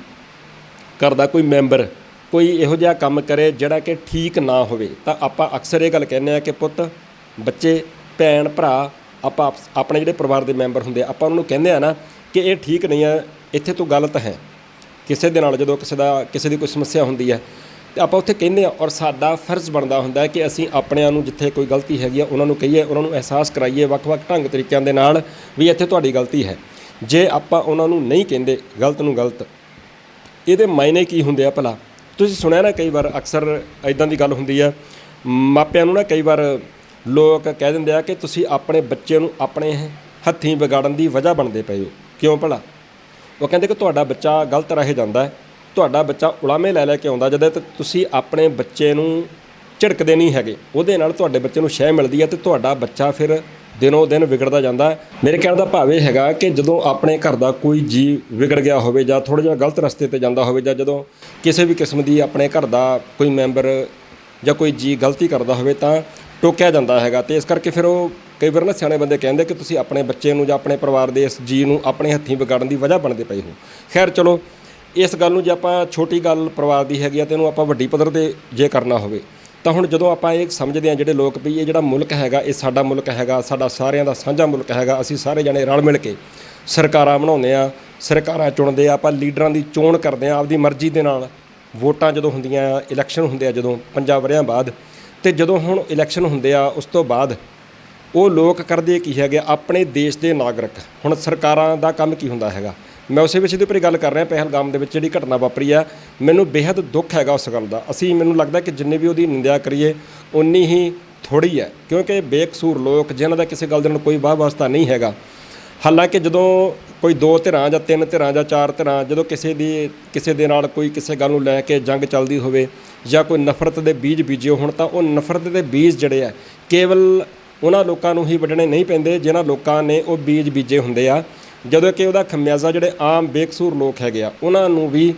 ਘਰ ਦਾ ਕੋਈ ਮੈਂਬਰ ਕੋਈ ਇਹੋ ਜਿਹਾ ਕੰਮ ਕਰੇ ਜਿਹੜਾ ਕਿ ਠੀਕ ਨਾ ਹੋਵੇ, ਤਾਂ ਆਪਾਂ ਅਕਸਰ ਇਹ ਗੱਲ ਕਹਿੰਦੇ ਆ ਕਿ ਪੁੱਤ, ਬੱਚੇ, ਭੈਣ, ਭਰਾ ਆਪਾਂ ਆਪਸ- ਆਪਣੇ ਜਿਹੜੇ ਪਰਿਵਾਰ ਦੇ ਮੈਂਬਰ ਹੁੰਦੇ ਆ, ਆਪਾਂ ਉਹਨਾਂ ਨੂੰ ਕਹਿੰਦੇ ਆ ਨਾ ਕਿ ਇਹ ਠੀਕ ਨਹੀਂ ਹੈ, ਇੱਥੇ ਤੂੰ ਗਲਤ ਹੈ। ਕਿਸੇ ਦੇ ਨਾਲ ਜਦੋਂ ਕਿਸੇ ਦਾ, ਕਿਸੇ ਦੀ ਕੋਈ ਸਮੱਸਿਆ ਹੁੰਦੀ ਹੈ ਆਪਾਂ ਉੱਥੇ ਕਹਿੰਦੇ ਆ ਔਰ ਸਾਡਾ ਫਰਜ਼ ਬਣਦਾ ਹੁੰਦਾ ਕਿ ਅਸੀਂ ਆਪਣਿਆਂ ਨੂੰ ਜਿੱਥੇ ਕੋਈ ਗਲਤੀ ਹੈਗੀ ਆ, ਉਹਨਾਂ ਨੂੰ ਕਹੀਏ, ਉਹਨਾਂ ਨੂੰ ਅਹਿਸਾਸ ਕਰਾਈਏ, ਵੱਖ-ਵੱਖ ਢੰਗ ਤਰੀਕਿਆਂ ਦੇ ਨਾਲ ਵੀ ਇੱਥੇ ਤੁਹਾਡੀ ਗਲਤੀ ਹੈ। ਜੇ ਆਪਾਂ ਉਹਨਾਂ ਨੂੰ ਨਹੀਂ ਕਹਿੰਦੇ ਗਲਤ ਨੂੰ ਗਲਤ, ਇਹਦੇ ਮਾਇਨੇ ਕੀ ਹੁੰਦੇ ਆ ਭਲਾ? ਤੁਸੀਂ ਸੁਣਿਆ ਨਾ ਕਈ ਵਾਰ ਅਕਸਰ ਇਦਾਂ ਦੀ ਗੱਲ ਹੁੰਦੀ ਆ, ਮਾਪਿਆਂ ਨੂੰ ਨਾ ਕਈ ਵਾਰ ਲੋਕ ਕਹਿ ਦਿੰਦੇ ਆ ਕਿ ਤੁਸੀਂ ਆਪਣੇ ਬੱਚੇ ਨੂੰ ਆਪਣੇ ਹੱਥੀਂ ਵਿਗਾੜਨ ਦੀ ਵਜ੍ਹਾ ਬਣਦੇ ਪਏ ਹੋ। ਕਿਉਂ ਭਲਾ? ਉਹ ਕਹਿੰਦੇ ਕਿ ਤੁਹਾਡਾ ਬੱਚਾ ਗਲਤ ਰਾਹੇ ਜਾਂਦਾ ਹੈ। ਤੁਹਾਡਾ ਬੱਚਾ ਉਲਾਮੇ ਲੈ ਲੈ ਕੇ ਆਉਂਦਾ, ਜਦੋਂ ਤੇ ਤੁਸੀਂ ਆਪਣੇ ਬੱਚੇ ਨੂੰ ਝਿੜਕਦੇ ਨਹੀਂ ਹੈਗੇ, ਉਹਦੇ ਨਾਲ ਤੁਹਾਡੇ ਬੱਚੇ ਨੂੰ ਸ਼ਹਿ ਮਿਲਦੀ ਹੈ ਤੇ ਤੁਹਾਡਾ ਬੱਚਾ ਫਿਰ ਦਿਨੋਂ ਦਿਨ ਵਿਗੜਦਾ ਜਾਂਦਾ ਮੇਰੇ ਕਹਿਣ ਦਾ ਭਾਵ ਇਹ ਹੈਗਾ ਕਿ ਜਦੋਂ ਆਪਣੇ ਘਰ ਦਾ ਕੋਈ ਜੀ ਵਿਗੜ ਗਿਆ ਹੋਵੇ ਜਾਂ ਥੋੜਾ ਜਿਹਾ ਗਲਤ ਰਸਤੇ ਤੇ ਜਾਂਦਾ ਹੋਵੇ ਜਾਂ ਜਦੋਂ ਕਿਸੇ ਵੀ ਕਿਸਮ ਦੀ ਆਪਣੇ ਘਰ ਦਾ ਕੋਈ ਮੈਂਬਰ ਜਾਂ ਕੋਈ ਜੀ ਗਲਤੀ ਕਰਦਾ ਹੋਵੇ ਤਾਂ ਟੋਕਿਆ ਜਾਂਦਾ ਹੈਗਾ ਤੇ ਇਸ ਕਰਕੇ ਫਿਰ ਉਹ ਕਈ ਵਾਰ ਨਾ ਸਿਆਣੇ ਬੰਦੇ ਕਹਿੰਦੇ ਕਿ ਤੁਸੀਂ ਆਪਣੇ ਬੱਚੇ ਨੂੰ ਜਾਂ ਆਪਣੇ ਪਰਿਵਾਰ ਦੇ ਇਸ ਜੀ ਨੂੰ ਆਪਣੇ ਹੱਥੀਂ ਵਿਗਾੜਨ ਦੀ ਵਜ੍ਹਾ ਬਣਦੇ ਪਏ ਹੋ। ਖੈਰ ਚਲੋ ਇਸ ਗੱਲ ਨੂੰ ਜੇ ਆਪਾਂ ਛੋਟੀ ਗੱਲ ਪਰਿਵਾਰ ਦੀ ਹੈਗੀ ਆ ਤੇ ਇਹਨੂੰ ਆਪਾਂ ਵੱਡੀ ਪੱਧਰ ਤੇ ਜੇ ਕਰਨਾ ਹੋਵੇ, ਤਾਂ ਹੁਣ ਜਦੋਂ ਆਪਾਂ ਇਹ ਸਮਝਦੇ ਹਾਂ ਜਿਹੜੇ ਲੋਕ ਵੀ ਇਹ ਜਿਹੜਾ ਮੁਲਕ ਹੈਗਾ, ਇਹ ਸਾਡਾ ਮੁਲਕ ਹੈਗਾ, ਸਾਡਾ ਸਾਰਿਆਂ ਦਾ ਸਾਂਝਾ ਮੁਲਕ ਹੈਗਾ, ਅਸੀਂ ਸਾਰੇ ਜਣੇ ਰਲ ਮਿਲ ਕੇ ਸਰਕਾਰਾਂ ਬਣਾਉਂਦੇ ਆ ਸਰਕਾਰਾਂ ਚੁਣਦੇ ਆ ਆਪਾਂ ਲੀਡਰਾਂ ਦੀ ਚੋਣ ਕਰਦੇ ਆ ਆਪਦੀ ਮਰਜ਼ੀ ਦੇ ਨਾਲ। ਵੋਟਾਂ ਜਦੋਂ ਹੁੰਦੀਆਂ ਆ ਇਲੈਕਸ਼ਨ ਹੁੰਦੇ ਆ ਜਦੋਂ ਪੰਜਾਂ ਵਰਿਆਂ ਬਾਅਦ ਤੇ ਜਦੋਂ ਹੁਣ ਇਲੈਕਸ਼ਨ ਹੁੰਦੇ ਆ, ਉਸ ਤੋਂ ਬਾਅਦ ਉਹ ਲੋਕ ਕਰਦੇ ਕੀ ਹੈਗੇ ਆਪਣੇ ਦੇਸ਼ ਦੇ ਨਾਗਰਿਕ। ਹੁਣ ਸਰਕਾਰਾਂ ਦਾ ਕੰਮ ਕੀ ਹੁੰਦਾ ਹੈਗਾ? ਮੈਂ ਉਸੇ ਵਿਸ਼ੇ ਦੇ ਉੱਪਰ ਹੀ ਗੱਲ ਕਰ ਰਿਹਾ, ਪਹਿਲਗਾਮ ਦੇ ਵਿੱਚ ਜਿਹੜੀ ਘਟਨਾ ਵਾਪਰੀ ਆ, ਮੈਨੂੰ ਬੇहद ਦੁੱਖ ਹੈਗਾ ਉਸ ਗੱਲ ਦਾ। ਅਸੀਂ, ਮੈਨੂੰ ਲੱਗਦਾ ਕਿ ਜਿੰਨੇ ਵੀ ਉਹਦੀ ਨਿੰਦਿਆ ਕਰੀਏ ਉਨੀ ਹੀ ਥੋੜੀ ਹੈ, ਕਿਉਂਕਿ ਬੇਕਸੂਰ ਲੋਕ, ਜਿਨ੍ਹਾਂ ਦਾ ਕਿਸੇ ਗੱਲ ਦੇ ਨਾਲ ਕੋਈ ਵਾਹ ਵਾਸਤਾ ਨਹੀਂ ਹੈਗਾ। ਹਾਲਾਂਕਿ ਜਦੋਂ ਕੋਈ ਦੋ ਧਿਰਾਂ ਜਾਂ ਤਿੰਨ ਧਿਰਾਂ ਜਾਂ ਚਾਰ ਧਿਰਾਂ, ਜਦੋਂ ਕਿਸੇ ਦੀ, ਕਿਸੇ ਦੇ ਨਾਲ ਕੋਈ ਕਿਸੇ ਗੱਲ ਨੂੰ ਲੈ ਕੇ ਜੰਗ ਚੱਲਦੀ ਹੋਵੇ ਜਾਂ ਕੋਈ ਨਫ਼ਰਤ ਦੇ ਬੀਜ ਬੀਜੇ ਹੋਣ, ਤਾਂ ਉਹ ਨਫ਼ਰਤ ਦੇ ਬੀਜ ਜਿਹੜੇ ਆ, ਕੇਵਲ ਉਹਨਾਂ ਲੋਕਾਂ ਨੂੰ ਹੀ ਵੱਢਣੇ ਨਹੀਂ ਪੈਂਦੇ, ਜਿਨ੍ਹਾਂ ਲੋਕਾਂ ਨੇ ਉਹ ਬੀਜ ਬੀਜੇ ਹੁੰਦੇ ਆ। ਜਦੋਂ ਕਿ ਉਹਦਾ ਖਮਿਆਜ਼ਾ ਜਿਹੜੇ ਆਮ ਬੇਕਸੂਰ ਲੋਕ ਹੈਗੇ ਆ, ਉਹਨਾਂ ਨੂੰ ਵੀ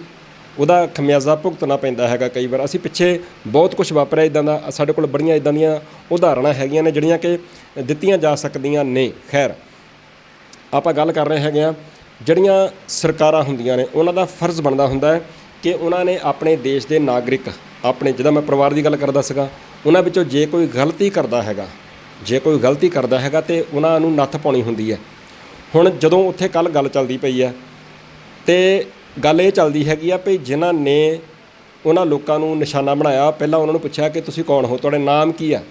ਉਹਦਾ ਖਮਿਆਜ਼ਾ ਭੁਗਤਣਾ ਪੈਂਦਾ ਹੈਗਾ ਕਈ ਵਾਰ। ਅਸੀਂ ਪਿੱਛੇ ਬਹੁਤ ਕੁਝ ਵਾਪਰਿਆ ਇਦਾਂ ਦਾ, ਸਾਡੇ ਕੋਲ ਬੜੀਆਂ ਇਦਾਂ ਦੀਆਂ ਉਦਾਹਰਣਾਂ ਹੈਗੀਆਂ ਨੇ ਜਿਹੜੀਆਂ ਕਿ ਦਿੱਤੀਆਂ ਜਾ ਸਕਦੀਆਂ ਨੇ। ਖੈਰ, ਆਪਾਂ ਗੱਲ ਕਰ ਰਹੇ ਹੈਗੇ ਆ, ਜਿਹੜੀਆਂ ਸਰਕਾਰਾਂ ਹੁੰਦੀਆਂ ਨੇ, ਉਹਨਾਂ ਦਾ ਫਰਜ਼ ਬਣਦਾ ਹੁੰਦਾ ਹੈ ਕਿ ਉਹਨਾਂ ਨੇ ਆਪਣੇ ਦੇਸ਼ ਦੇ ਨਾਗਰਿਕ, ਆਪਣੇ ਜਿਹਦਾ ਮੈਂ ਪਰਿਵਾਰ ਦੀ ਗੱਲ ਕਰਦਾ ਸੀਗਾ, ਉਹਨਾਂ ਵਿੱਚੋਂ ਜੇ ਕੋਈ ਗਲਤੀ ਕਰਦਾ ਹੈਗਾ, ਜੇ ਕੋਈ ਗਲਤੀ ਕਰਦਾ ਹੈਗਾ ਤੇ ਉਹਨਾਂ ਨੂੰ ਨੱਥ ਪਾਉਣੀ ਹੁੰਦੀ ਹੈ। ਹੁਣ ਜਦੋਂ ਉੱਥੇ ਕੱਲ ਗੱਲ ਚੱਲਦੀ ਪਈ ਹੈ, ਤੇ ਗੱਲ ਇਹ ਚੱਲਦੀ ਹੈਗੀ ਆ ਵੀ ਜਿਨ੍ਹਾਂ ਨੇ ਉਹਨਾਂ ਲੋਕਾਂ ਨੂੰ ਨਿਸ਼ਾਨਾ ਬਣਾਇਆ, ਪਹਿਲਾਂ ਉਹਨਾਂ ਨੂੰ ਪੁੱਛਿਆ ਕਿ ਤੁਸੀਂ ਕੌਣ ਹੋ, ਤੁਹਾਡੇ ਨਾਮ ਕੀ ਆ?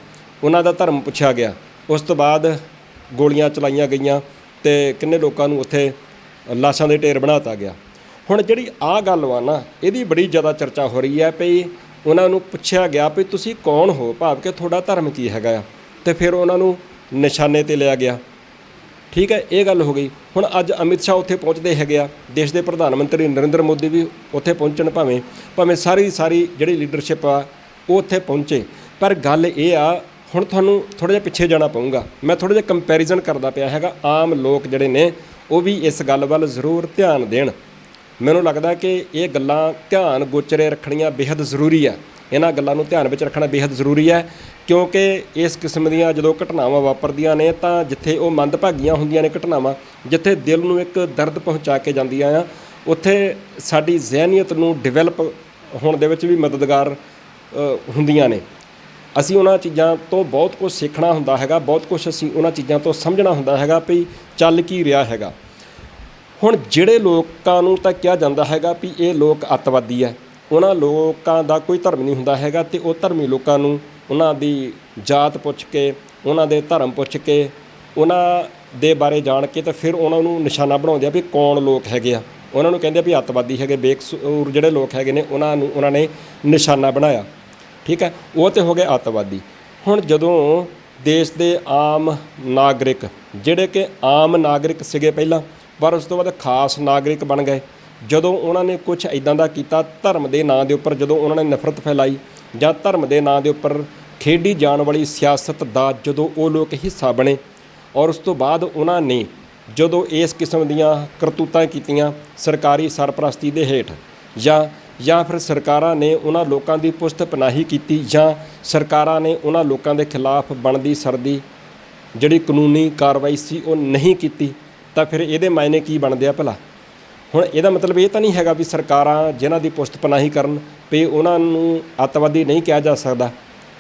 ਉਹਨਾਂ ਦਾ ਧਰਮ ਪੁੱਛਿਆ ਗਿਆ। ਉਸ ਤੋਂ ਬਾਅਦ ਗੋਲੀਆਂ ਚਲਾਈਆਂ ਗਈਆਂ ਤੇ ਕਿੰਨੇ ਲੋਕਾਂ ਨੂੰ ਉੱਥੇ ਲਾਸ਼ਾਂ ਦੇ ਢੇਰ ਬਣਾਤਾ ਗਿਆ। ਹੁਣ ਜਿਹੜੀ ਆ ਗੱਲ ਵਾ ਨਾ, ਇਹਦੀ ਬੜੀ ਜ਼ਿਆਦਾ ਚਰਚਾ ਹੋ ਰਹੀ ਹੈ ਵੀ ਉਹਨਾਂ ਨੂੰ ਪੁੱਛਿਆ ਗਿਆ ਵੀ ਤੁਸੀਂ ਕੌਣ ਹੋ? ਭਾਵ ਕਿ ਤੁਹਾਡਾ ਧਰਮ ਕੀ ਹੈਗਾ ਆ? ਤੇ ਫਿਰ ਉਹਨਾਂ ਨੂੰ ਨਿਸ਼ਾਨੇ ਤੇ ਲਿਆ ਗਿਆ। ਠੀਕ ਹੈ, ਇਹ ਗੱਲ ਹੋ ਗਈ। ਹੁਣ ਅੱਜ ਅਮਿਤ ਸ਼ਾਹ ਉੱਥੇ ਪਹੁੰਚਦੇ ਹੈਗੇ ਆ। ਦੇਸ਼ ਦੇ ਪ੍ਰਧਾਨ ਮੰਤਰੀ ਨਰਿੰਦਰ ਮੋਦੀ ਵੀ ਉੱਥੇ ਪਹੁੰਚਣ ਭਾਵੇਂ ਭਾਵੇਂ ਸਾਰੀ ਸਾਰੀ ਜਿਹੜੀ ਲੀਡਰਸ਼ਿਪ ਆ, ਉਹ ਉੱਥੇ ਪਹੁੰਚੇ। ਪਰ ਗੱਲ ਇਹ ਆ, ਹੁਣ ਤੁਹਾਨੂੰ ਥੋੜਾ ਜਿਹਾ ਪਿੱਛੇ ਜਾਣਾ ਪਊਗਾ। ਮੈਂ ਥੋੜਾ ਜਿਹਾ ਕੰਪੈਰੀਜ਼ਨ ਕਰਦਾ ਪਿਆ ਹੈਗਾ, ਆਮ ਲੋਕ ਜਿਹੜੇ ਨੇ, ਉਹ ਵੀ ਇਸ ਗੱਲ ਵੱਲ ਜ਼ਰੂਰ ਧਿਆਨ ਦੇਣ। ਮੈਨੂੰ ਲੱਗਦਾ ਕਿ ਇਹ ਗੱਲਾਂ ਧਿਆਨ ਗੋਚਰੇ ਰੱਖਣੀਆਂ ਬੇहद ਜ਼ਰੂਰੀ ਆ। ਇਹਨਾਂ ਗੱਲਾਂ ਨੂੰ ਧਿਆਨ ਵਿੱਚ ਰੱਖਣਾ ਬੇहद ਜ਼ਰੂਰੀ ਹੈ, ਕਿਉਂਕਿ ਇਸ ਕਿਸਮ ਦੀਆਂ ਜਦੋਂ ਘਟਨਾਵਾਂ ਵਾਪਰਦੀਆਂ ਨੇ ਤਾਂ ਜਿੱਥੇ ਉਹ ਮੰਦਭਾਗੀਆਂ ਹੁੰਦੀਆਂ ਨੇ ਘਟਨਾਵਾਂ, ਜਿੱਥੇ ਦਿਲ ਨੂੰ ਇੱਕ ਦਰਦ ਪਹੁੰਚਾ ਕੇ ਜਾਂਦੀਆਂ ਆ, ਉੱਥੇ ਸਾਡੀ ਜ਼ਿਹਨੀਅਤ ਨੂੰ ਡਿਵੈਲਪ ਹੋਣ ਦੇ ਵਿੱਚ ਵੀ ਮਦਦਗਾਰ ਹੁੰਦੀਆਂ ਨੇ। ਅਸੀਂ ਉਹਨਾਂ ਚੀਜ਼ਾਂ ਤੋਂ ਬਹੁਤ ਕੁਝ ਸਿੱਖਣਾ ਹੁੰਦਾ ਹੈਗਾ, ਬਹੁਤ ਕੁਝ ਅਸੀਂ ਉਹਨਾਂ ਚੀਜ਼ਾਂ ਤੋਂ ਸਮਝਣਾ ਹੁੰਦਾ ਹੈਗਾ ਵੀ ਚੱਲ ਕੀ ਰਿਹਾ ਹੈਗਾ। ਹੁਣ ਜਿਹੜੇ ਲੋਕਾਂ ਨੂੰ ਤਾਂ ਕਿਹਾ ਜਾਂਦਾ ਹੈਗਾ ਵੀ ਇਹ ਲੋਕ ਅੱਤਵਾਦੀ ਹੈ ਉਹਨਾਂ ਲੋਕਾਂ ਦਾ ਕੋਈ ਧਰਮ ਨਹੀਂ ਹੁੰਦਾ ਹੈਗਾ ਅਤੇ ਉਹ ਧਰਮੀ ਲੋਕਾਂ ਨੂੰ ਉਹਨਾਂ ਦੀ ਜਾਤ ਪੁੱਛ ਕੇ, ਉਹਨਾਂ ਦੇ ਧਰਮ ਪੁੱਛ ਕੇ, ਉਹਨਾਂ ਦੇ ਬਾਰੇ ਜਾਣ ਕੇ ਤੇ ਫਿਰ ਉਹਨਾਂ ਨੂੰ ਨਿਸ਼ਾਨਾ ਬਣਾਉਂਦੇ ਆ ਵੀ ਕੌਣ ਲੋਕ ਹੈਗੇ ਆ। ਉਹਨਾਂ ਨੂੰ ਕਹਿੰਦੇ ਆ ਵੀ ਅੱਤਵਾਦੀ ਹੈਗੇ, ਬੇਕਸੂਰ ਜਿਹੜੇ ਲੋਕ ਹੈਗੇ ਨੇ, ਉਹਨਾਂ ਨੂੰ, ਉਹਨਾਂ ਨੇ ਨਿਸ਼ਾਨਾ ਬਣਾਇਆ। ਠੀਕ ਹੈ, ਉਹ ਤੇ ਹੋ ਗਏ ਅੱਤਵਾਦੀ। ਹੁਣ ਜਦੋਂ ਦੇਸ਼ ਦੇ ਆਮ ਨਾਗਰਿਕ, ਜਿਹੜੇ ਕਿ ਆਮ ਨਾਗਰਿਕ ਸੀਗੇ ਪਹਿਲਾਂ, ਪਰ ਉਸ ਤੋਂ ਬਾਅਦ ਖਾਸ ਨਾਗਰਿਕ ਬਣ ਗਏ। ਜਦੋਂ ਉਹਨਾਂ ਨੇ ਕੁਝ ਇਦਾਂ ਦਾ ਕੀਤਾ ਧਰਮ ਦੇ ਨਾਂ ਦੇ ਉੱਪਰ, ਜਦੋਂ ਉਹਨਾਂ ਨੇ ਨਫ਼ਰਤ ਫੈਲਾਈ ਜਾਂ ਧਰਮ ਦੇ ਨਾਂ ਦੇ ਉੱਪਰ ਖੇਡੀ ਜਾਣ ਵਾਲੀ ਸਿਆਸਤ ਦਾ ਜਦੋਂ ਉਹ ਲੋਕ ਹਿੱਸਾ ਬਣੇ ਔਰ ਉਸ ਤੋਂ ਬਾਅਦ ਉਹਨਾਂ ਨੇ ਜਦੋਂ ਇਸ ਕਿਸਮ ਦੀਆਂ ਕਰਤੂਤਾਂ ਕੀਤੀਆਂ ਸਰਕਾਰੀ ਸਰਪ੍ਰਸਤੀ ਦੇ ਹੇਠ ਜਾਂ ਜਾਂ ਫਿਰ ਸਰਕਾਰਾਂ ਨੇ ਉਹਨਾਂ ਲੋਕਾਂ ਦੀ ਪੁਸਤ ਪਨਾਹੀ ਕੀਤੀ ਜਾਂ ਸਰਕਾਰਾਂ ਨੇ ਉਹਨਾਂ ਲੋਕਾਂ ਦੇ ਖਿਲਾਫ ਬਣਦੀ ਸਰਦੀ ਜਿਹੜੀ ਕਾਨੂੰਨੀ ਕਾਰਵਾਈ ਸੀ ਉਹ ਨਹੀਂ ਕੀਤੀ, ਤਾਂ ਫਿਰ ਇਹਦੇ ਮਾਇਨੇ ਕੀ ਬਣਦੇ ਆ ਭਲਾ? ਹੁਣ ਇਹਦਾ ਮਤਲਬ ਇਹ ਤਾਂ ਨਹੀਂ ਹੈਗਾ ਵੀ ਸਰਕਾਰਾਂ ਜਿਨ੍ਹਾਂ ਦੀ ਪੁਸਤ ਪਨਾਹੀ ਕਰਨ ਵੀ ਉਹਨਾਂ ਨੂੰ ਅੱਤਵਾਦੀ ਨਹੀਂ ਕਿਹਾ ਜਾ ਸਕਦਾ।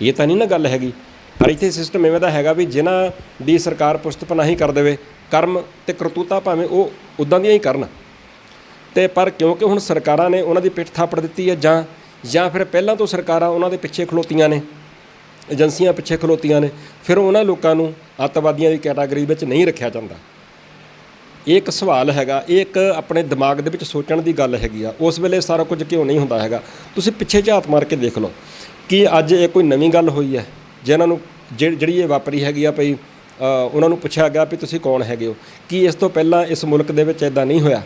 ਇਹ ਤਾਂ ਨਹੀਂ ਨਾ ਗੱਲ ਹੈਗੀ। ਪਰ ਇੱਥੇ ਸਿਸਟਮ ਐਵੇਂ ਦਾ ਹੈਗਾ ਵੀ ਜਿਨ੍ਹਾਂ ਦੀ ਸਰਕਾਰ ਪੁਸਤ ਪਨਾਹੀ ਕਰ ਦੇਵੇ, ਕਰਮ ਤੇ ਕਰਤੂਤਾ ਭਾਵੇਂ ਉਹ ਉਦਾਂ ਦੀਆਂ ਹੀ ਕਰਨ। ਤੇ ਪਰ ਕਿਉਂਕਿ ਹੁਣ ਸਰਕਾਰਾਂ ਨੇ ਉਹਨਾਂ ਦੀ ਪਿੱਠ ਥਾਪੜ ਦਿੱਤੀ ਹੈ ਜਾਂ ਜਾਂ ਫਿਰ ਪਹਿਲਾਂ ਤੋਂ ਸਰਕਾਰਾਂ ਉਹਨਾਂ ਦੇ ਪਿੱਛੇ ਖਲੋਤੀਆਂ ਨੇ, ਏਜੰਸੀਆਂ ਪਿੱਛੇ ਖਲੋਤੀਆਂ ਨੇ, ਫਿਰ ਉਹਨਾਂ ਲੋਕਾਂ ਨੂੰ ਅੱਤਵਾਦੀਆਂ ਦੀ ਕੈਟਾਗਰੀ ਵਿੱਚ ਨਹੀਂ ਰੱਖਿਆ ਜਾਂਦਾ। ਇਹ ਇੱਕ ਸਵਾਲ ਹੈਗਾ, ਇਹ ਇੱਕ ਆਪਣੇ ਦਿਮਾਗ ਦੇ ਵਿੱਚ ਸੋਚਣ ਦੀ ਗੱਲ ਹੈਗੀ ਆ। ਉਸ ਵੇਲੇ ਸਾਰਾ ਕੁਝ ਕਿਉਂ ਨਹੀਂ ਹੁੰਦਾ ਹੈਗਾ? ਤੁਸੀਂ ਪਿੱਛੇ ਝਾਤ ਮਾਰ ਕੇ ਦੇਖ ਲਓ ਕਿ ਅੱਜ ਇਹ ਕੋਈ ਨਵੀਂ ਗੱਲ ਹੋਈ ਹੈ ਜਿਨ੍ਹਾਂ ਨੂੰ ਜਿਹ- ਜਿਹੜੀ ਇਹ ਵਾਪਰੀ ਹੈਗੀ ਆ ਭਈ ਉਹਨਾਂ ਨੂੰ ਪੁੱਛਿਆ ਗਿਆ ਵੀ ਤੁਸੀਂ ਕੌਣ ਹੈਗੇ ਹੋ? ਕੀ ਇਸ ਤੋਂ ਪਹਿਲਾਂ ਇਸ ਮੁਲਕ ਦੇ ਵਿੱਚ ਇਦਾਂ ਨਹੀਂ ਹੋਇਆ?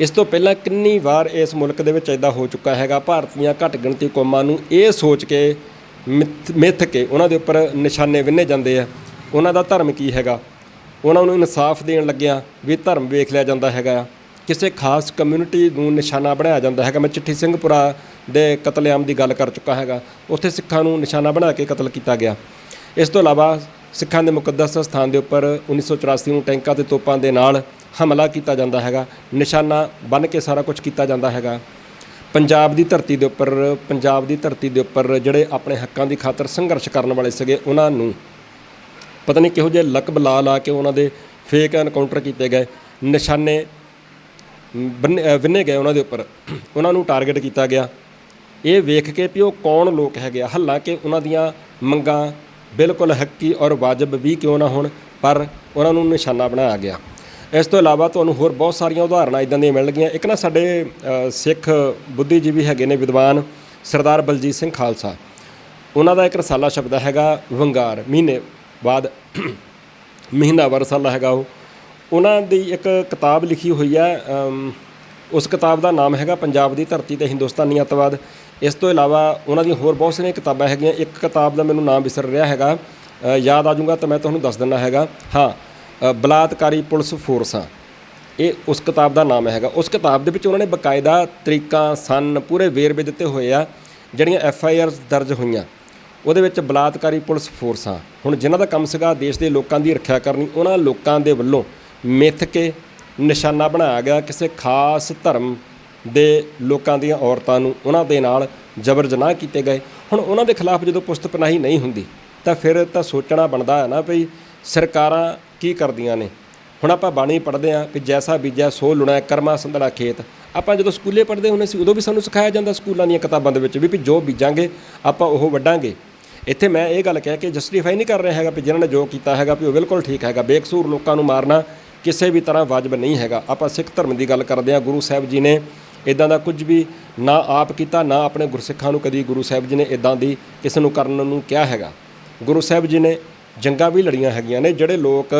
ਇਸ ਤੋਂ ਪਹਿਲਾਂ ਕਿੰਨੀ ਵਾਰ ਇਸ ਮੁਲਕ ਦੇ ਵਿੱਚ ਇਦਾਂ ਹੋ ਚੁੱਕਾ ਹੈਗਾ? ਭਾਰਤੀਆਂ ਘੱਟ ਗਿਣਤੀ ਕੌਮਾਂ ਨੂੰ ਇਹ ਸੋਚ ਕੇ ਮਿੱਥ ਮਿੱਥ ਕੇ ਉਹਨਾਂ ਦੇ ਉੱਪਰ ਨਿਸ਼ਾਨੇ ਵਿੰਨੇ ਜਾਂਦੇ ਆ। ਉਹਨਾਂ ਦਾ ਧਰਮ ਕੀ ਹੈਗਾ? ਉਹਨਾਂ ਨੂੰ ਇਨਸਾਫ ਦੇਣ ਲੱਗਿਆ ਵੀ ਧਰਮ ਵੇਖ ਲਿਆ ਜਾਂਦਾ ਹੈਗਾ ਕਿਸੇ ਖਾਸ ਕਮਿਊਨਿਟੀ ਨੂੰ ਨਿਸ਼ਾਨਾ ਬਣਾਇਆ ਜਾਂਦਾ ਹੈਗਾ। ਮੈਂ ਚਿੱਠੀ ਸਿੰਘਪੁਰਾ ਦੇ ਕਤਲੇਆਮ ਦੀ ਗੱਲ ਕਰ ਚੁੱਕਾ ਹੈਗਾ। ਉੱਥੇ ਸਿੱਖਾਂ ਨੂੰ ਨਿਸ਼ਾਨਾ ਬਣਾ ਕੇ ਕਤਲ ਕੀਤਾ ਗਿਆ। ਇਸ ਤੋਂ ਇਲਾਵਾ ਸਿੱਖਾਂ ਦੇ ਮੁਕੱਦਸ ਸਥਾਨ ਦੇ ਉੱਪਰ 1984 ਨੂੰ ਟੈਂਕਾਂ ਤੇ ਤੋਪਾਂ ਦੇ ਨਾਲ ਹਮਲਾ ਕੀਤਾ ਜਾਂਦਾ ਹੈਗਾ। ਨਿਸ਼ਾਨਾ ਬਨ ਕੇ ਸਾਰਾ ਕੁਝ ਕੀਤਾ ਜਾਂਦਾ ਹੈਗਾ। ਪੰਜਾਬ ਦੀ ਧਰਤੀ ਦੇ ਉੱਪਰ, ਪੰਜਾਬ ਦੀ ਧਰਤੀ ਦੇ ਉੱਪਰ ਜਿਹੜੇ ਆਪਣੇ ਹੱਕਾਂ ਦੀ ਖਾਤਰ ਸੰਘਰਸ਼ ਕਰਨ ਵਾਲੇ ਸੀਗੇ, ਉਹਨਾਂ ਨੂੰ ਪਤਾ ਨਹੀਂ ਕਿਹੋ ਜਿਹੇ ਲਕਬ ਲਾ ਲਾ ਕੇ ਉਹਨਾਂ ਦੇ ਫੇਕ ਐਨਕਾਊਂਟਰ ਕੀਤੇ ਗਏ, ਨਿਸ਼ਾਨੇ ਬੰਨੇ- ਵਿੰਨੇ ਗਏ ਉਹਨਾਂ ਦੇ ਉੱਪਰ। ਉਹਨਾਂ ਨੂੰ ਟਾਰਗੇਟ ਕੀਤਾ ਗਿਆ। ਇਹ ਵੇਖ ਕੇ ਵੀ ਉਹ ਕੌਣ ਲੋਕ ਹੈਗੇ ਆ? ਹਾਲਾਂਕਿ ਉਹਨਾਂ ਦੀਆਂ ਮੰਗਾਂ ਬਿਲਕੁਲ ਹੱਕੀ ਔਰ ਵਾਜਬ ਵੀ ਕਿਉਂ ਨਾ ਹੋਣ, ਪਰ ਉਹਨਾਂ ਨੂੰ ਨਿਸ਼ਾਨਾ ਬਣਾਇਆ ਗਿਆ। ਇਸ ਤੋਂ ਇਲਾਵਾ ਤੁਹਾਨੂੰ ਹੋਰ ਬਹੁਤ ਸਾਰੀਆਂ ਉਦਾਹਰਨਾਂ ਇਦਾਂ ਦੀਆਂ ਮਿਲਣਗੀਆਂ ਇੱਕ ਨਾ ਸਾਡੇ ਸਿੱਖ ਬੁੱਧੀਜੀਵੀ ਹੈਗੇ ਨੇ ਵਿਦਵਾਨ ਸਰਦਾਰ ਬਲਜੀਤ ਸਿੰਘ ਖਾਲਸਾ। ਉਹਨਾਂ ਦਾ ਇੱਕ ਰਸਾਲਾ ਸ਼ਬਦ ਹੈਗਾ, ਵੰਗਾਰ, ਮਹੀਨੇ ਬਾਅਦ ਮਹੀਨਾਵਾਰ ਰਸਾਲਾ ਹੈਗਾ ਉਹ। ਉਹਨਾਂ ਦੀ ਇੱਕ ਕਿਤਾਬ ਲਿਖੀ ਹੋਈ ਹੈ ਉਸ ਕਿਤਾਬ ਦਾ ਨਾਮ ਹੈਗਾ ਪੰਜਾਬ ਦੀ ਧਰਤੀ ਤੇ ਹਿੰਦੁਸਤਾਨੀ ਅੱਤਵਾਦ। ਇਸ ਤੋਂ ਇਲਾਵਾ ਉਹਨਾਂ ਦੀਆਂ ਹੋਰ ਬਹੁਤ ਸਾਰੀਆਂ ਕਿਤਾਬਾਂ ਹੈਗੀਆਂ। ਇੱਕ ਕਿਤਾਬ ਦਾ ਮੈਨੂੰ ਨਾਮ ਵਿਸਰ ਰਿਹਾ ਹੈਗਾ। ਯਾਦ ਆ ਜਾਊਗਾ ਤਾਂ ਮੈਂ ਤੁਹਾਨੂੰ ਦੱਸ ਦਿੰਦਾ ਹੈਗਾ। ਹਾਂ ਬਲਾਤਕਾਰੀ ਪੁਲਿਸ ਫੋਰਸਾਂ। ਇਹ ਉਸ ਕਿਤਾਬ ਦਾ ਨਾਮ ਹੈਗਾ। ਉਸ ਕਿਤਾਬ ਦੇ ਵਿੱਚ ਉਹਨਾਂ ਨੇ ਬਕਾਇਦਾ ਤਰੀਕਾਂ, ਸਨ ਪੂਰੇ ਵੇਰਵੇ ਦਿੱਤੇ ਹੋਏ ਆ, ਜਿਹੜੀਆਂ ਐਫ ਆਈ ਆਰ ਦਰਜ ਹੋਈਆਂ। ਉਹਦੇ ਵਿੱਚ ਬਲਾਤਕਾਰੀ ਪੁਲਿਸ ਫੋਰਸ। ਆ ਹੁਣ ਜਿਨ੍ਹਾਂ ਦਾ ਕੰਮ ਸੀਗਾ ਦੇਸ਼ ਦੇ ਲੋਕਾਂ ਦੀ ਰੱਖਿਆ ਕਰਨੀ, ਉਹਨਾਂ ਲੋਕਾਂ ਦੇ ਵੱਲੋਂ ਮਿੱਥ ਕੇ ਨਿਸ਼ਾਨਾ ਬਣਾਇਆ ਗਿਆ ਕਿਸੇ ਖਾਸ ਧਰਮ ਦੇ ਲੋਕਾਂ ਦੀਆਂ ਔਰਤਾਂ ਨੂੰ ਉਹਨਾਂ ਦੇ ਨਾਲ ਜਬਰ ਜਨਾਹ ਕੀਤੇ ਗਏ। ਹੁਣ ਉਹਨਾਂ ਦੇ ਖਿਲਾਫ ਜਦੋਂ ਪੁਸਤਪਨਾਹੀ ਨਹੀਂ ਹੁੰਦੀ, ਤਾਂ ਫਿਰ ਤਾਂ ਸੋਚਣਾ ਬਣਦਾ ਹੈ ਨਾ ਭਈ ਸਰਕਾਰਾਂ ਕੀ ਕਰਦੀਆਂ ਨੇ। ਹੁਣ ਆਪਾਂ ਬਾਣੀ ਪੜ੍ਹਦੇ ਆਂ ਕਿ ਜੈਸਾ ਬੀਜਿਆ ਸੋ ਲੁਣਾ, ਕਰਮਾ ਸੰਧੜਾ ਖੇਤ। ਆਪਾਂ ਜਦੋਂ ਸਕੂਲੇ ਪੜ੍ਹਦੇ ਹੁੰਦੇ ਸੀ, ਉਦੋਂ ਵੀ ਸਾਨੂੰ ਸਿਖਾਇਆ ਜਾਂਦਾ ਸਕੂਲਾਂ ਦੀਆਂ ਕਿਤਾਬਾਂ ਦੇ ਵਿੱਚ ਵੀ ਵੀ ਜੋ ਬੀਜਾਂਗੇ, ਆਪਾਂ ਉਹ ਵੱਢਾਂਗੇ। ਇੱਥੇ ਮੈਂ ਇਹ ਗੱਲ ਕਹਿ ਕੇ ਜਸਟੀਫਾਈ ਨਹੀਂ ਕਰ ਰਿਹਾ ਹੈਗਾ ਵੀ ਜਿਨ੍ਹਾਂ ਨੇ ਜੋ ਕੀਤਾ ਹੈਗਾ ਵੀ ਉਹ ਬਿਲਕੁਲ ਠੀਕ ਹੈਗਾ, ਬੇਕਸੂਰ ਲੋਕਾਂ ਨੂੰ ਮਾਰਨਾ ਕਿਸੇ ਵੀ ਤਰ੍ਹਾਂ ਵਾਜਬ ਨਹੀਂ ਹੈਗਾ। ਆਪਾਂ ਸਿੱਖ ਧਰਮ ਦੀ ਗੱਲ ਕਰਦੇ ਹਾਂ, ਗੁਰੂ ਸਾਹਿਬ ਜੀ ਨੇ ਇਦਾਂ ਦਾ ਕੁਝ ਵੀ ਨਾ ਆਪ ਕੀਤਾ, ਨਾ ਆਪਣੇ ਗੁਰਸਿੱਖਾਂ ਨੂੰ ਕਦੀ ਗੁਰੂ ਸਾਹਿਬ ਜੀ ਨੇ ਇਦਾਂ ਦੀ ਕਿਸੇ ਨੂੰ ਕਰਨ ਨੂੰ ਕਿਹਾ ਹੈਗਾ। ਗੁਰੂ ਸਾਹਿਬ ਜੀ ਨੇ ਜੰਗਾਂ ਵੀ ਲੜੀਆਂ ਹੈਗੀਆਂ ਨੇ, ਜਿਹੜੇ ਲੋਕ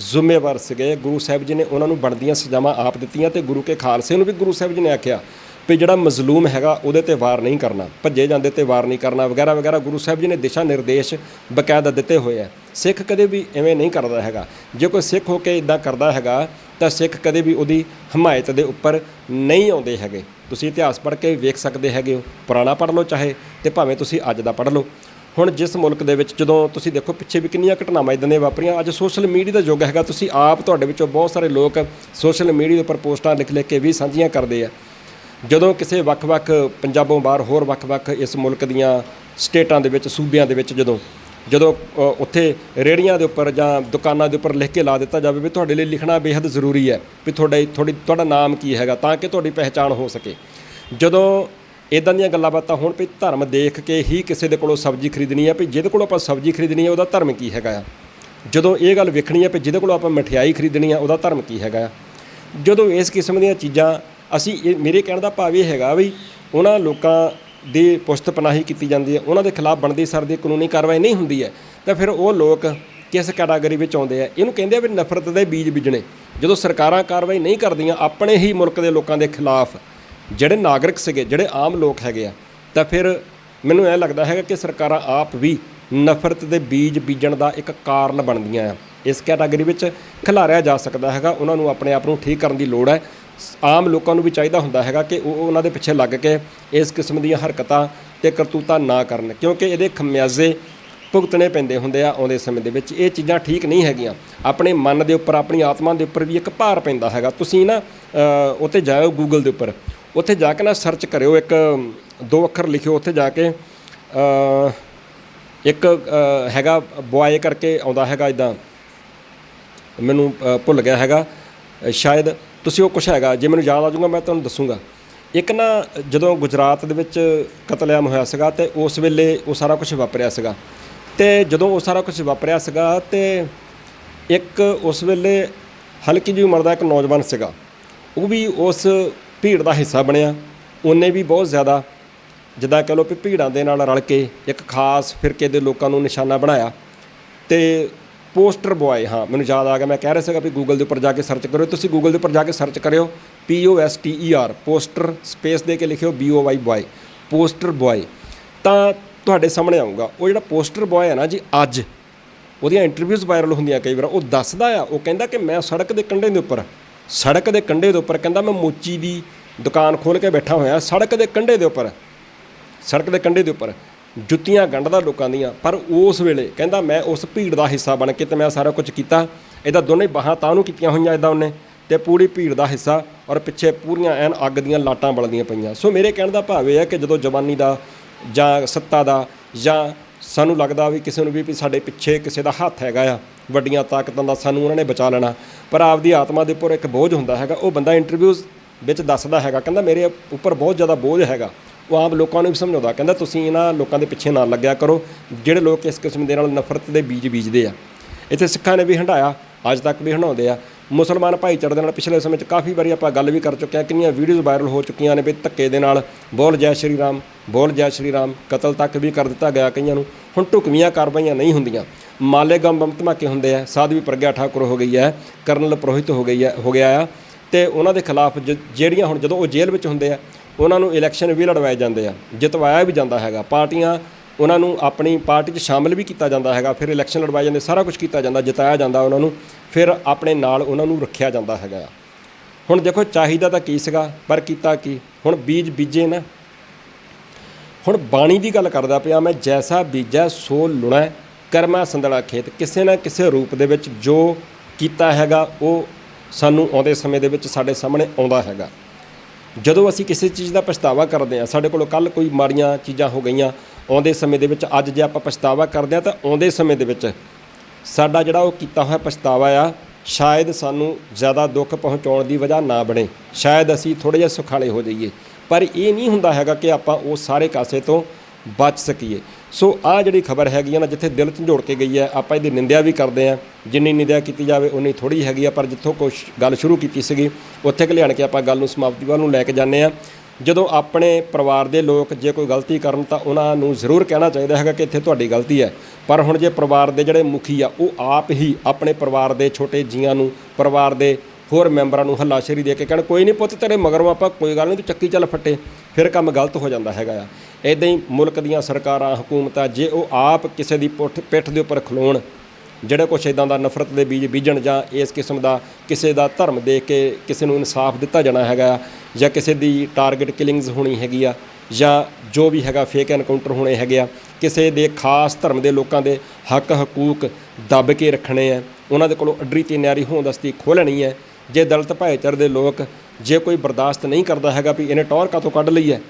ਜ਼ਿੰਮੇਵਾਰ ਸੀਗੇ। ਗੁਰੂ ਸਾਹਿਬ ਜੀ ਨੇ ਉਹਨਾਂ ਨੂੰ ਬਣਦੀਆਂ ਸਜ਼ਾਵਾਂ ਆਪ ਦਿੱਤੀਆਂ ਤੇ ਗੁਰੂ ਕੇ ਖਾਲਸੇ ਨੂੰ ਵੀ ਗੁਰੂ ਸਾਹਿਬ ਜੀ ਨੇ ਆਖਿਆ। ਵੀ ਜਿਹੜਾ ਮਜ਼ਲੂਮ ਹੈਗਾ ਉਹਦੇ ਤੇ ਵਾਰ ਨਹੀਂ ਕਰਨਾ, ਭੱਜੇ ਜਾਂਦੇ ਤੇ ਵਾਰ ਨਹੀਂ ਕਰਨਾ, ਵਗੈਰਾ ਵਗੈਰਾ ਗੁਰੂ ਸਾਹਿਬ ਜੀ ਨੇ ਦਿਸ਼ਾ ਨਿਰਦੇਸ਼ ਬਕਾਇਦਾ ਦਿੱਤੇ ਹੋਏ ਆ। ਸਿੱਖ ਕਦੇ ਵੀ ਐਵੇਂ ਨਹੀਂ ਕਰਦਾ ਹੈਗਾ। ਜੇ ਕੋਈ ਸਿੱਖ ਹੋ ਕੇ ਇਦਾਂ ਕਰਦਾ ਹੈਗਾ, ਤਾਂ ਸਿੱਖ ਕਦੇ ਵੀ ਉਹਦੀ ਹਮਾਇਤ ਦੇ ਉੱਪਰ ਨਹੀਂ ਆਉਂਦੇ ਹੈਗੇ। ਤੁਸੀਂ ਇਤਿਹਾਸ ਪੜ੍ਹ ਕੇ ਵੇਖ ਸਕਦੇ ਹੈਗੇ ਹੋ, ਪੁਰਾਣਾ ਪੜ੍ਹ ਲਓ ਚਾਹੇ, ਤੇ ਭਾਵੇਂ ਤੁਸੀਂ ਅੱਜ ਦਾ ਪੜ੍ਹ ਲਓ। ਹੁਣ ਜਿਸ ਮੁਲਕ ਦੇ ਵਿੱਚ ਜਦੋਂ ਤੁਸੀਂ ਦੇਖੋ ਪਿੱਛੇ ਵੀ ਕਿੰਨੀਆਂ ਘਟਨਾਵਾਂ ਇਦਾਂ ਦੀਆਂ ਵਾਪਰੀਆਂ, ਅੱਜ ਸੋਸ਼ਲ ਮੀਡੀਆ ਦਾ ਯੁੱਗ ਹੈਗਾ। ਤੁਸੀਂ ਆਪ ਤੁਹਾਡੇ ਵਿੱਚੋਂ ਬਹੁਤ ਸਾਰੇ ਲੋਕ ਸੋਸ਼ਲ ਮੀਡੀਆ ਦੇ ਉੱਪਰ ਪੋਸਟਾਂ ਲਿਖ ਲਿਖ ਕੇ ਵੀ ਸਾਂਝੀਆਂ ਕਰਦੇ ਆ। ਜਦੋਂ ਕਿਸੇ ਵੱਖ-ਵੱਖ ਪੰਜਾਬੋਂ ਬਾਹਰ ਹੋਰ ਵੱਖ-ਵੱਖ ਇਸ ਮੁਲਕ ਦੀਆਂ ਸਟੇਟਾਂ ਦੇ ਵਿੱਚ, ਸੂਬਿਆਂ ਦੇ ਵਿੱਚ ਜਦੋਂ ਜਦੋਂ ਉੱਥੇ ਰੇੜੀਆਂ ਦੇ ਉੱਪਰ ਜਾਂ ਦੁਕਾਨਾਂ ਦੇ ਉੱਪਰ ਲਿਖ ਕੇ ਲਾ ਦਿੱਤਾ ਜਾਵੇ ਵੀ ਤੁਹਾਡੇ ਲਈ ਲਿਖਣਾ ਬੇहद ਜ਼ਰੂਰੀ ਹੈ ਵੀ ਤੁਹਾਡਾ, ਤੁਹਾਡੀ, ਤੁਹਾਡਾ ਨਾਮ ਕੀ ਹੈਗਾ ਤਾਂ ਕਿ ਤੁਹਾਡੀ ਪਹਿਚਾਣ ਹੋ ਸਕੇ। ਜਦੋਂ ਇਦਾਂ ਦੀਆਂ ਗੱਲਾਂ ਬਾਤਾਂ ਹੋਣ ਵੀ ਧਰਮ ਦੇਖ ਕੇ ਹੀ ਕਿਸੇ ਦੇ ਕੋਲੋਂ ਸਬਜ਼ੀ ਖਰੀਦਣੀ ਹੈ ਵੀ ਜਿਹਦੇ ਕੋਲੋਂ ਆਪਾਂ ਸਬਜ਼ੀ ਖਰੀਦਣੀ ਹੈ ਉਹਦਾ ਧਰਮ ਕੀ ਹੈਗਾ ਆ। ਜਦੋਂ ਇਹ ਗੱਲ ਵੇਖਣੀ ਹੈ ਵੀ ਜਿਹਦੇ ਕੋਲੋਂ ਆਪਾਂ ਮਠਿਆਈ ਖਰੀਦਣੀ ਆ ਉਹਦਾ ਧਰਮ ਕੀ ਹੈਗਾ ਆ। ਜਦੋਂ ਇਸ ਕਿਸਮ ਦੀਆਂ ਚੀਜ਼ਾਂ ਅਸੀਂ ਇਹ ਮੇਰੇ ਕਹਿਣ ਦਾ ਭਾਵ ਇਹ ਹੈਗਾ ਵੀ ਉਹਨਾਂ ਲੋਕਾਂ ਦੀ ਪੁਸਤ ਪਨਾਹੀ ਕੀਤੀ ਜਾਂਦੀ ਹੈ, ਉਹਨਾਂ ਦੇ ਖਿਲਾਫ ਬਣਦੀ ਸਰਦੀ ਕਾਨੂੰਨੀ ਕਾਰਵਾਈ ਨਹੀਂ ਹੁੰਦੀ ਹੈ। ਤਾਂ ਫਿਰ ਉਹ ਲੋਕ ਕਿਸ ਕੈਟਾਗਰੀ ਵਿੱਚ ਆਉਂਦੇ ਆ? ਇਹਨੂੰ ਕਹਿੰਦੇ ਆ ਵੀ ਨਫ਼ਰਤ ਦੇ ਬੀਜ ਬੀਜਣੇ। ਜਦੋਂ ਸਰਕਾਰਾਂ ਕਾਰਵਾਈ ਨਹੀਂ ਕਰਦੀਆਂ, ਆਪਣੇ ਹੀ ਮੁਲਕ ਦੇ ਲੋਕਾਂ ਦੇ ਖਿਲਾਫ ਜਿਹੜੇ ਨਾਗਰਿਕ ਸੀਗੇ, ਜਿਹੜੇ ਆਮ ਲੋਕ ਹੈਗੇ ਆ, ਤਾਂ ਫਿਰ ਮੈਨੂੰ ਇਹ ਲੱਗਦਾ ਹੈਗਾ ਕਿ ਸਰਕਾਰਾਂ ਆਪ ਵੀ ਨਫ਼ਰਤ ਦੇ ਬੀਜ ਬੀਜਣ ਦਾ ਇੱਕ ਕਾਰਨ ਬਣਦੀਆਂ ਆ। ਇਸ ਕੈਟਾਗਰੀ ਵਿੱਚ ਖਿਲਾਰਿਆ ਜਾ ਸਕਦਾ ਹੈਗਾ, ਉਹਨਾਂ ਨੂੰ ਆਪਣੇ ਆਪ ਨੂੰ ਠੀਕ ਕਰਨ ਦੀ ਲੋੜ ਹੈ। ਆਮ ਲੋਕਾਂ ਨੂੰ ਵੀ ਚਾਹੀਦਾ ਹੁੰਦਾ ਹੈਗਾ ਕਿ ਉਹ ਉਹਨਾਂ ਦੇ ਪਿੱਛੇ ਲੱਗ ਕੇ ਇਸ ਕਿਸਮ ਦੀਆਂ ਹਰਕਤਾਂ ਤੇ ਕਰਤੂਤਾਂ ਨਾ ਕਰਨ ਕਿਉਂਕਿ ਇਹਦੇ ਖਮਿਆਜ਼ੇ ਭੁਗਤਣੇ ਪੈਂਦੇ ਹੁੰਦੇ ਆ ਆਉਂਦੇ ਸਮੇਂ ਦੇ ਵਿੱਚ। ਇਹ ਚੀਜ਼ਾਂ ਠੀਕ ਨਹੀਂ ਹੈਗੀਆਂ। ਆਪਣੇ ਮਨ ਦੇ ਉੱਪਰ ਆਪਣੀ ਆਤਮਾ ਦੇ ਉੱਪਰ ਵੀ ਇੱਕ ਭਾਰ ਪੈਂਦਾ ਹੈਗਾ। ਤੁਸੀਂ ਨਾ ਅ, ਉੱਤੇ ਜਾਓ ਗੂਗਲ ਦੇ ਉੱਪਰ। ਉੱਥੇ ਜਾ ਕੇ ਨਾ ਸਰਚ ਕਰਿਓ ਇੱਕ ਦੋ ਅੱਖਰ ਲਿਖਿਓ। ਉੱਥੇ ਜਾ ਕੇ ਇੱਕ ਹੈਗਾ ਬੁਆਏ ਕਰਕੇ ਆਉਂਦਾ ਹੈਗਾ ਇਦਾਂ ਮੈਨੂੰ ਭੁੱਲ ਗਿਆ ਹੈਗਾ। ਸ਼ਾਇਦ ਤੁਸੀਂ ਉਹ ਕੁਛ ਹੈਗਾ, ਜੇ ਮੈਨੂੰ ਯਾਦ ਆ ਜਾਊਗਾ ਮੈਂ ਤੁਹਾਨੂੰ ਦੱਸੂਗਾ। ਇੱਕ ਨਾ ਜਦੋਂ ਗੁਜਰਾਤ ਦੇ ਵਿੱਚ ਕਤਲੇਆਮ ਹੋਇਆ ਸੀਗਾ ਤੇ ਉਸ ਵੇਲੇ ਉਹ ਸਾਰਾ ਕੁਝ ਵਾਪਰਿਆ ਸੀਗਾ। ਤੇ ਜਦੋਂ ਉਹ ਸਾਰਾ ਕੁਝ ਵਾਪਰਿਆ ਸੀਗਾ ਤੇ ਇੱਕ ਉਸ ਵੇਲੇ ਹਲਕੀ ਜਿਹੀ ਉਮਰ ਦਾ ਇੱਕ ਨੌਜਵਾਨ ਸੀਗਾ। ਉਹ ਵੀ ਉਸ ਭੀੜ ਦਾ ਹਿੱਸਾ ਬਣਿਆ। ਉਹਨੇ ਵੀ ਬਹੁਤ ਜ਼ਿਆਦਾ, ਜਿੱਦਾਂ ਕਹ ਲਓ ਵੀ ਭੀੜਾਂ ਦੇ ਨਾਲ ਰਲ ਕੇ ਇੱਕ ਖਾਸ ਫਿਰਕੇ ਦੇ ਲੋਕਾਂ ਨੂੰ ਨਿਸ਼ਾਨਾ ਬਣਾਇਆ। ਤੇ ਪੋਸਟਰ ਬੁਆਏ, ਹਾਂ, ਮੈਨੂੰ ਯਾਦ ਆ ਗਿਆ, ਮੈਂ ਕਹਿ ਰਿਹਾ ਸੀਗਾ ਵੀ ਗੂਗਲ ਦੇ ਉੱਪਰ ਜਾ ਕੇ ਸਰਚ ਕਰਿਓ, ਤੁਸੀਂ ਗੂਗਲ ਦੇ ਉੱਪਰ ਜਾ ਕੇ ਸਰਚ ਕਰਿਓ P O S T E R poster space ਦੇ ਕੇ ਲਿਖਿਓ B O Y boy, poster boy. ਤਾਂ ਤੁਹਾਡੇ ਸਾਹਮਣੇ ਆਊਗਾ, ਉਹ ਜਿਹੜਾ ਪੋਸਟਰ ਬੁਆਏ ਹੈ ਨਾ ਜੀ, ਅੱਜ, ਉਹਦੀਆਂ ਇੰਟਰਵਿਊਜ਼ ਵਾਇਰਲ ਹੁੰਦੀਆਂ ਕਈ ਵਾਰ, ਉਹ ਦੱਸਦਾ ਆ, ਉਹ ਕਹਿੰਦਾ ਕਿ ਮੈਂ ਸੜਕ ਦੇ ਕੰਢੇ ਦੇ ਉੱਪਰ, ਸੜਕ ਦੇ ਕੰਢੇ ਦੇ ਉੱਪਰ, ਕਹਿੰਦਾ ਮੈਂ ਮੋਚੀ ਦੀ ਦੁਕਾਨ ਖੋਲ ਕੇ ਬੈਠਾ ਹੋਇਆ, ਸੜਕ ਦੇ ਕੰਢੇ ਦੇ ਉੱਪਰ, ਸੜਕ ਦੇ ਕੰਢੇ ਦੇ ਉੱਪਰ ਜੁੱਤੀਆਂ ਗੰਢਦਾ ਲੋਕਾਂ ਦੀਆਂ, ਪਰ ਉਸ ਵੇਲੇ ਕਹਿੰਦਾ ਮੈਂ ਉਸ ਭੀੜ ਦਾ ਹਿੱਸਾ ਬਣ ਕੇ ਤੇ ਮੈਂ ਸਾਰਾ ਕੁਝ ਕੀਤਾ। ਇਹਦਾ ਦੋਨੇ ਬਾਹਾਂ ਤਾਂ ਨੂੰ ਕੀਤੀਆਂ ਹੋਈਆਂ ਇਦਾਂ ਉਹਨੇ ਤੇ ਪੂਰੀ ਭੀੜ ਦਾ ਹਿੱਸਾ ਔਰ ਪਿੱਛੇ ਪੂਰੀਆਂ ਐਨ ਅੱਗ ਦੀਆਂ ਲਾਟਾਂ ਬਲਦੀਆਂ ਪਈਆਂ। ਸੋ ਮੇਰੇ ਕਹਿਣ ਦਾ ਭਾਵ ਇਹ ਹੈ ਕਿ ਜਦੋਂ ਜਵਾਨੀ ਦਾ ਜਾਂ ਸੱਤਾ ਦਾ ਜਾਂ ਸਾਨੂੰ ਲੱਗਦਾ ਵੀ ਕਿਸੇ ਨੂੰ ਵੀ ਵੀ ਸਾਡੇ ਪਿੱਛੇ ਕਿਸੇ ਦਾ ਹੱਥ ਹੈਗਾ ਆ, ਵੱਡੀਆਂ ਤਾਕਤਾਂ ਦਾ ਸਾਨੂੰ ਉਹਨਾਂ ਨੇ ਬਚਾ ਲੈਣਾ, ਪਰ ਆਪਦੀ ਆਤਮਾ ਦੇ ਉੱਪਰ ਇੱਕ ਬੋਝ ਹੁੰਦਾ ਹੈਗਾ। ਉਹ ਬੰਦਾ ਇੰਟਰਵਿਊਜ਼ ਵਿੱਚ ਦੱਸਦਾ ਹੈਗਾ, ਕਹਿੰਦਾ ਮੇਰੇ ਉੱਪਰ ਬਹੁਤ ਜ਼ਿਆਦਾ ਬੋਝ ਹੈਗਾ। ਉਹ ਆਮ ਲੋਕਾਂ ਨੂੰ ਵੀ ਸਮਝਾਉਂਦਾ, ਕਹਿੰਦਾ ਤੁਸੀਂ ਇਹਨਾਂ ਲੋਕਾਂ ਦੇ ਪਿੱਛੇ ਨਾ ਲੱਗਿਆ ਕਰੋ, ਜਿਹੜੇ ਲੋਕ ਇਸ ਕਿਸਮ ਦੇ ਨਾਲ ਨਫ਼ਰਤ ਦੇ ਬੀਜ ਬੀਜਦੇ ਆ। ਇੱਥੇ ਸਿੱਖਾਂ ਨੇ ਵੀ ਹੰਡਾਇਆ ਅੱਜ ਤੱਕ ਵੀ ਹੰਡਾਉਂਦੇ ਆ। ਮੁਸਲਮਾਨ ਭਾਈਚਾਰੇ ਦੇ ਨਾਲ ਪਿਛਲੇ ਸਮੇਂ 'ਚ ਕਾਫੀ ਵਾਰੀ ਆਪਾਂ ਗੱਲ ਵੀ ਕਰ ਚੁੱਕੇ ਹਾਂ ਕਿੰਨੀਆਂ ਵੀਡੀਓਜ਼ ਵਾਇਰਲ ਹੋ ਚੁੱਕੀਆਂ ਨੇ ਵੀ ਧੱਕੇ ਦੇ ਨਾਲ, ਬੋਲ ਜੈ ਸ਼੍ਰੀ ਰਾਮ, ਬੋਲ ਜੈ ਸ਼੍ਰੀ ਰਾਮ, ਕਤਲ ਤੱਕ ਵੀ ਕਰ ਦਿੱਤਾ ਗਿਆ ਕਈਆਂ ਨੂੰ। ਹੁਣ ਢੁਕਵੀਆਂ ਕਾਰਵਾਈਆਂ ਨਹੀਂ ਹੁੰਦੀਆਂ। ਮਾਲੇਗੰਮ ਬੰਬ ਧਮਾਕੇ ਹੁੰਦੇ ਆ, ਸਾਧਵੀ ਪ੍ਰਗਿਆ ਠਾਕੁਰ ਹੋ ਗਈ ਹੈ, ਕਰਨਲ ਪ੍ਰੋਹਿਤ ਹੋ ਗਈ ਹੈ, ਹੋ ਗਿਆ ਆ। ਤੇ ਉਹਨਾਂ ਦੇ ਖਿਲਾਫ ਜ- ਜਿਹੜੀਆਂ ਹੁਣ ਜਦੋਂ ਉਹ ਜੇਲ੍ਹ ਵਿੱਚ ਹੁੰਦੇ ਆ ਉਹਨਾਂ ਨੂੰ ਇਲੈਕਸ਼ਨ ਵੀ ਲੜਵਾਏ ਜਾਂਦੇ ਆ, ਜਿਤਵਾਇਆ ਵੀ ਜਾਂਦਾ ਹੈਗਾ। ਪਾਰਟੀਆਂ ਉਹਨਾਂ ਨੂੰ ਆਪਣੀ ਪਾਰਟੀ 'ਚ ਸ਼ਾਮਿਲ ਵੀ ਕੀਤਾ ਜਾਂਦਾ ਹੈਗਾ, ਫਿਰ ਇਲੈਕਸ਼ਨ ਲੜਵਾਏ ਜਾਂਦੇ, ਸਾਰਾ ਕੁਝ ਕੀਤਾ ਜਾਂਦਾ, ਜਿਤਾਇਆ ਜਾਂਦਾ ਉਹਨਾਂ ਨੂੰ, ਫਿਰ ਆਪਣੇ ਨਾਲ ਉਹਨਾਂ ਨੂੰ ਰੱਖਿਆ ਜਾਂਦਾ ਹੈਗਾ। ਹੁਣ ਦੇਖੋ ਚਾਹੀਦਾ ਤਾਂ ਕੀ ਸੀਗਾ, ਪਰ ਕੀਤਾ ਕੀ? ਹੁਣ ਬੀਜ ਬੀਜੇ ਨਾ। ਹੁਣ ਬਾਣੀ ਦੀ ਗੱਲ ਕਰਦਾ ਪਿਆ ਮੈਂ, ਜੈਸਾ ਬੀਜਾ ਸੋ ਲੁਣਾ, ਕਰਮਾ ਸੰਦਲਾ ਖੇਤ। ਕਿਸੇ ਨਾ ਕਿਸੇ ਰੂਪ ਦੇ ਵਿੱਚ ਜੋ ਕੀਤਾ ਹੈਗਾ, ਉਹ ਸਾਨੂੰ ਆਉਂਦੇ ਸਮੇਂ ਦੇ ਵਿੱਚ ਸਾਡੇ ਸਾਹਮਣੇ ਆਉਂਦਾ ਹੈਗਾ। ਜਦੋਂ ਅਸੀਂ ਕਿਸੇ ਚੀਜ਼ ਦਾ ਪਛਤਾਵਾ ਕਰਦੇ ਹਾਂ, ਸਾਡੇ ਕੋਲੋਂ ਕੱਲ ਕੋਈ ਮਾੜੀਆਂ ਚੀਜ਼ਾਂ ਹੋ ਗਈਆਂ, ਆਉਂਦੇ ਸਮੇਂ ਦੇ ਵਿੱਚ ਅੱਜ ਜੇ ਆਪਾਂ ਪਛਤਾਵਾ ਕਰਦੇ ਹਾਂ ਤਾਂ ਆਉਂਦੇ ਸਮੇਂ ਦੇ ਵਿੱਚ ਸਾਡਾ ਜਿਹੜਾ ਉਹ ਕੀਤਾ ਹੋਇਆ ਪਛਤਾਵਾ ਆ, ਸ਼ਾਇਦ ਸਾਨੂੰ ਜ਼ਿਆਦਾ ਦੁੱਖ ਪਹੁੰਚਾਉਣ ਦੀ ਵਜ੍ਹਾ ਨਾ ਬਣੇ। ਸ਼ਾਇਦ ਅਸੀਂ ਥੋੜੇ ਜਿਹਾ ਸੁਖਾਲੇ ਹੋ ਜਾਈਏ। ਪਰ ਇਹ ਨਹੀਂ ਹੁੰਦਾ ਹੈਗਾ ਕਿ ਆਪਾਂ ਉਹ ਸਾਰੇ ਕਾਸੇ ਤੋਂ ਬਚ ਸਕੀਏ। ਸੋ ਆ ਜਿਹੜੀ ਖਬਰ ਹੈਗੀ ਆ ਨਾ, ਜਿੱਥੇ ਦਿਲ ਝੰਜੋੜ ਕੇ ਗਈ ਹੈ, ਆਪਾਂ ਇਹਦੀ ਨਿੰਦਿਆ ਵੀ ਕਰਦੇ ਆ ਜਿੰਨੀ ਨਿੰਦਿਆ ਕੀਤੀ ਜਾਵੇ, ਉਨੀ ਥੋੜੀ ਹੈਗੀ ਆ, ਪਰ ਜਿੱਥੋਂ ਕੁਛ ਗੱਲ ਸ਼ੁਰੂ ਕੀਤੀ ਸੀਗੀ, ਉੱਥੇ ਕਿ ਲਿਆਣ ਕੇ ਆਪਾਂ ਗੱਲ ਨੂੰ ਸਮਾਪਤੀ ਵੱਲ ਨੂੰ ਲੈ ਕੇ ਜਾਂਦੇ ਆ ਜਦੋਂ ਆਪਣੇ ਪਰਿਵਾਰ ਦੇ ਲੋਕ ਜੇ ਕੋਈ ਗਲਤੀ ਕਰਨ, ਤਾਂ ਉਹਨਾਂ ਨੂੰ ਜ਼ਰੂਰ ਕਹਿਣਾ ਚਾਹੀਦਾ ਹੈਗਾ ਕਿ ਇੱਥੇ ਤੁਹਾਡੀ ਗਲਤੀ ਹੈ। ਪਰ ਹੁਣ ਜੇ ਪਰਿਵਾਰ ਦੇ ਜਿਹੜੇ ਮੁਖੀ ਆ, ਉਹ ਆਪ ਹੀ ਆਪਣੇ ਪਰਿਵਾਰ ਦੇ ਛੋਟੇ ਜੀਆਂ ਨੂੰ, ਪਰਿਵਾਰ ਦੇ ਹੋਰ ਮੈਂਬਰਾਂ ਨੂੰ ਹੱਲਾਸ਼ੇਰੀ ਦੇ ਕੇ ਕਹਿਣ, ਕੋਈ ਨਹੀਂ ਪੁੱਤ, ਤੇਰੇ ਮਗਰੋਂ ਆਪਾਂ ਕੋਈ ਗੱਲ ਨਹੀਂ ਤੂੰ ਚੱਕੀ ਚੱਲ ਫੱਟੇ। ਫਿਰ ਕੰਮ ਗਲਤ ਹੋ ਜਾਂਦਾ ਹੈਗਾ ਆ। ਇਦਾਂ ਹੀ ਮੁਲਕ ਦੀਆਂ ਸਰਕਾਰਾਂ, ਹਕੂਮਤਾਂ, ਜੇ ਉਹ ਆਪ ਕਿਸੇ ਦੀ ਪੁੱਠ, ਪਿੱਠ ਦੇ ਉੱਪਰ ਖਲੋਣ, ਜਿਹੜੇ ਕੁਛ ਇਦਾਂ ਦਾ ਨਫ਼ਰਤ ਦੇ ਬੀਜ ਬੀਜਣ ਜਾਂ ਇਸ ਕਿਸਮ ਦਾ ਕਿਸੇ ਦਾ ਧਰਮ ਦੇ ਕੇ ਕਿਸੇ ਨੂੰ ਇਨਸਾਫ ਦਿੱਤਾ ਜਾਣਾ ਹੈਗਾ, ਜਾਂ ਕਿਸੇ ਦੀ ਟਾਰਗੇਟ ਕਿਲਿੰਗਸ ਹੋਣੀ ਹੈਗੀ ਆ, ਜਾਂ ਜੋ ਵੀ ਹੈਗਾ ਫੇਕ ਐਨਕਾਊਂਟਰ ਹੋਣੇ ਹੈਗੇ ਆ, ਕਿਸੇ ਦੇ ਖਾਸ ਧਰਮ ਦੇ ਲੋਕਾਂ ਦੇ ਹੱਕ, ਹਕੂਕ ਦੱਬ ਕੇ ਰੱਖਣੇ ਆ, ਉਹਨਾਂ ਦੇ ਕੋਲੋਂ ਅੱਡਰੀ ਤੇ ਨਿਆਰੀ ਹੋਣ ਖੋਲਣੀ ਹੈ। ਜੇ ਦਲਤ ਭਾਈਚਾਰੇ ਦੇ ਲੋਕ ਜੇ ਕੋਈ ਬਰਦਾਸ਼ਤ ਨਹੀਂ ਕਰਦਾ ਹੈਗਾ ਵੀ ਇਹਨੇ ਟੌਰ ਕਾਤੋਂ ਕੱਢ ਲਈ ਹੈ?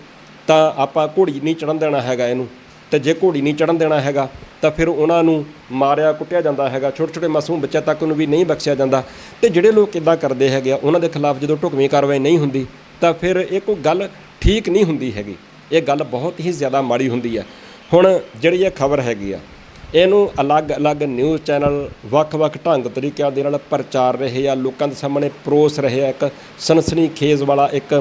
ਤਾਂ ਆਪਾਂ ਘੋੜੀ ਨਹੀਂ ਚੜਨ ਦੇਣਾ ਹੈਗਾ ਇਹਨੂੰ। ਤੇ ਜੇ ਘੋੜੀ ਨਹੀਂ ਚੜਨ ਦੇਣਾ ਹੈਗਾ, ਤਾਂ ਫਿਰ ਉਹਨਾਂ ਨੂੰ ਮਾਰਿਆ, ਕੁੱਟਿਆ ਜਾਂਦਾ ਹੈਗਾ। ਛੋਟੇ ਛੋਟੇ ਮਾਸੂਮ ਬੱਚਿਆਂ ਤੱਕ ਨੂੰ ਵੀ ਨਹੀਂ ਬਖਸ਼ਿਆ ਜਾਂਦਾ। ਤੇ ਜਿਹੜੇ ਲੋਕ ਇਦਾਂ ਕਰਦੇ ਹੈਗੇ ਆ, ਉਹਨਾਂ ਦੇ ਖਿਲਾਫ ਜਦੋਂ ਢੁਕਵੀਂ ਕਾਰਵਾਈ ਨਹੀਂ ਹੁੰਦੀ, ਤਾਂ ਫਿਰ ਇਹ ਕੋਈ ਗੱਲ ਠੀਕ ਨਹੀਂ ਹੁੰਦੀ ਹੈਗੀ। ਇਹ ਗੱਲ ਬਹੁਤ ਹੀ ਜ਼ਿਆਦਾ ਮਾੜੀ ਹੁੰਦੀ ਹੈ। ਹੁਣ ਜਿਹੜੀ ਇਹ ਖਬਰ ਹੈਗੀ ਆ, ਇਹਨੂੰ ਅਲੱਗ-ਅਲੱਗ ਨਿਊਜ਼ ਚੈਨਲ ਵੱਖ-ਵੱਖ ਢੰਗ ਤਰੀਕਿਆਂ ਦੇ ਨਾਲ ਪ੍ਰਚਾਰ ਰਹੇ ਆ। ਲੋਕਾਂ ਦੇ ਸਾਹਮਣੇ ਪਰੋਸ ਰਹੇ ਆ। ਇੱਕ ਸਨਸਨੀ ਖੇਜ਼ ਵਾਲਾ ਇੱਕ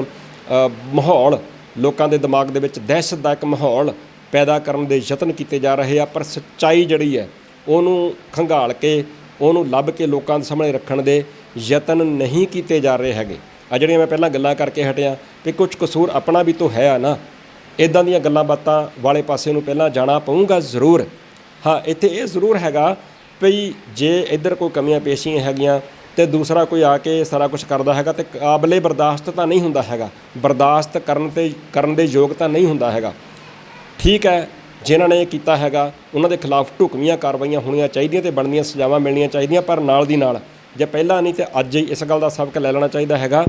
ਮਾਹੌਲ ਲੋਕਾਂ ਦੇ ਦਿਮਾਗ ਦੇ ਵਿੱਚ ਦਹਿਸ਼ਤ ਦਾ ਇੱਕ ਮਾਹੌਲ ਪੈਦਾ ਕਰਨ ਦੇ ਯਤਨ ਕੀਤੇ ਜਾ ਰਹੇ ਆ, ਪਰ ਸੱਚਾਈ ਜਿਹੜੀ ਹੈ, ਉਹਨੂੰ ਖੰਗਾਲ ਕੇ, ਉਹਨੂੰ ਲੱਭ ਕੇ ਲੋਕਾਂ ਦੇ ਸਾਹਮਣੇ ਰੱਖਣ ਦੇ ਯਤਨ ਨਹੀਂ ਕੀਤੇ ਜਾ ਰਹੇ ਹੈਗੇ। ਆ ਜਿਹੜੀਆਂ ਮੈਂ ਪਹਿਲਾਂ ਗੱਲਾਂ ਕਰਕੇ ਹਟਿਆ ਕਿ ਕੁਝ ਕਸੂਰ ਆਪਣਾ ਵੀ ਤੋਂ ਹੈ ਆ ਨਾ ਇਦਾਂ ਦੀਆਂ ਗੱਲਾਂ ਬਾਤਾਂ ਵਾਲੇ ਪਾਸੇ ਨੂੰ ਪਹਿਲਾਂ ਜਾਣਾ ਪਊਗਾ ਜ਼ਰੂਰ। ਹਾਂ, ਇੱਥੇ ਇਹ ਜ਼ਰੂਰ ਹੈਗਾ ਭਈ ਜੇ ਇੱਧਰ ਕੋਈ ਕਮੀਆਂ ਪੇਸ਼ੀਆਂ ਹੈਗੀਆਂ ਤੇ ਦੂਸਰਾ ਕੋਈ ਆ ਕੇ ਸਾਰਾ ਕੁਝ ਕਰਦਾ ਹੈਗਾ ਤੇ ਕਾਬਲੇ ਬਰਦਾਸ਼ਤ ਤਾਂ ਨਹੀਂ ਹੁੰਦਾ ਹੈਗਾ। ਬਰਦਾਸ਼ਤ ਕਰਨ ਤੇ, ਕਰਨ ਦੇ ਯੋਗ ਤਾਂ ਨਹੀਂ ਹੁੰਦਾ ਹੈਗਾ। ਠੀਕ ਹੈ, ਜਿਨ੍ਹਾਂ ਨੇ ਇਹ ਕੀਤਾ ਹੈਗਾ, ਉਹਨਾਂ ਦੇ ਖਿਲਾਫ ਢੁਕਵੀਆਂ ਕਾਰਵਾਈਆਂ ਹੋਣੀਆਂ ਚਾਹੀਦੀਆਂ ਤੇ ਬਣਦੀਆਂ ਸਜ਼ਾਵਾਂ ਮਿਲਣੀਆਂ ਚਾਹੀਦੀਆਂ, ਪਰ ਨਾਲ ਦੀ ਨਾਲ, ਜੇ ਪਹਿਲਾਂ ਨਹੀਂ ਤੇ ਅੱਜ ਹੀ ਇਸ ਗੱਲ ਦਾ ਸਬਕ ਲੈ ਲੈਣਾ ਚਾਹੀਦਾ ਹੈਗਾ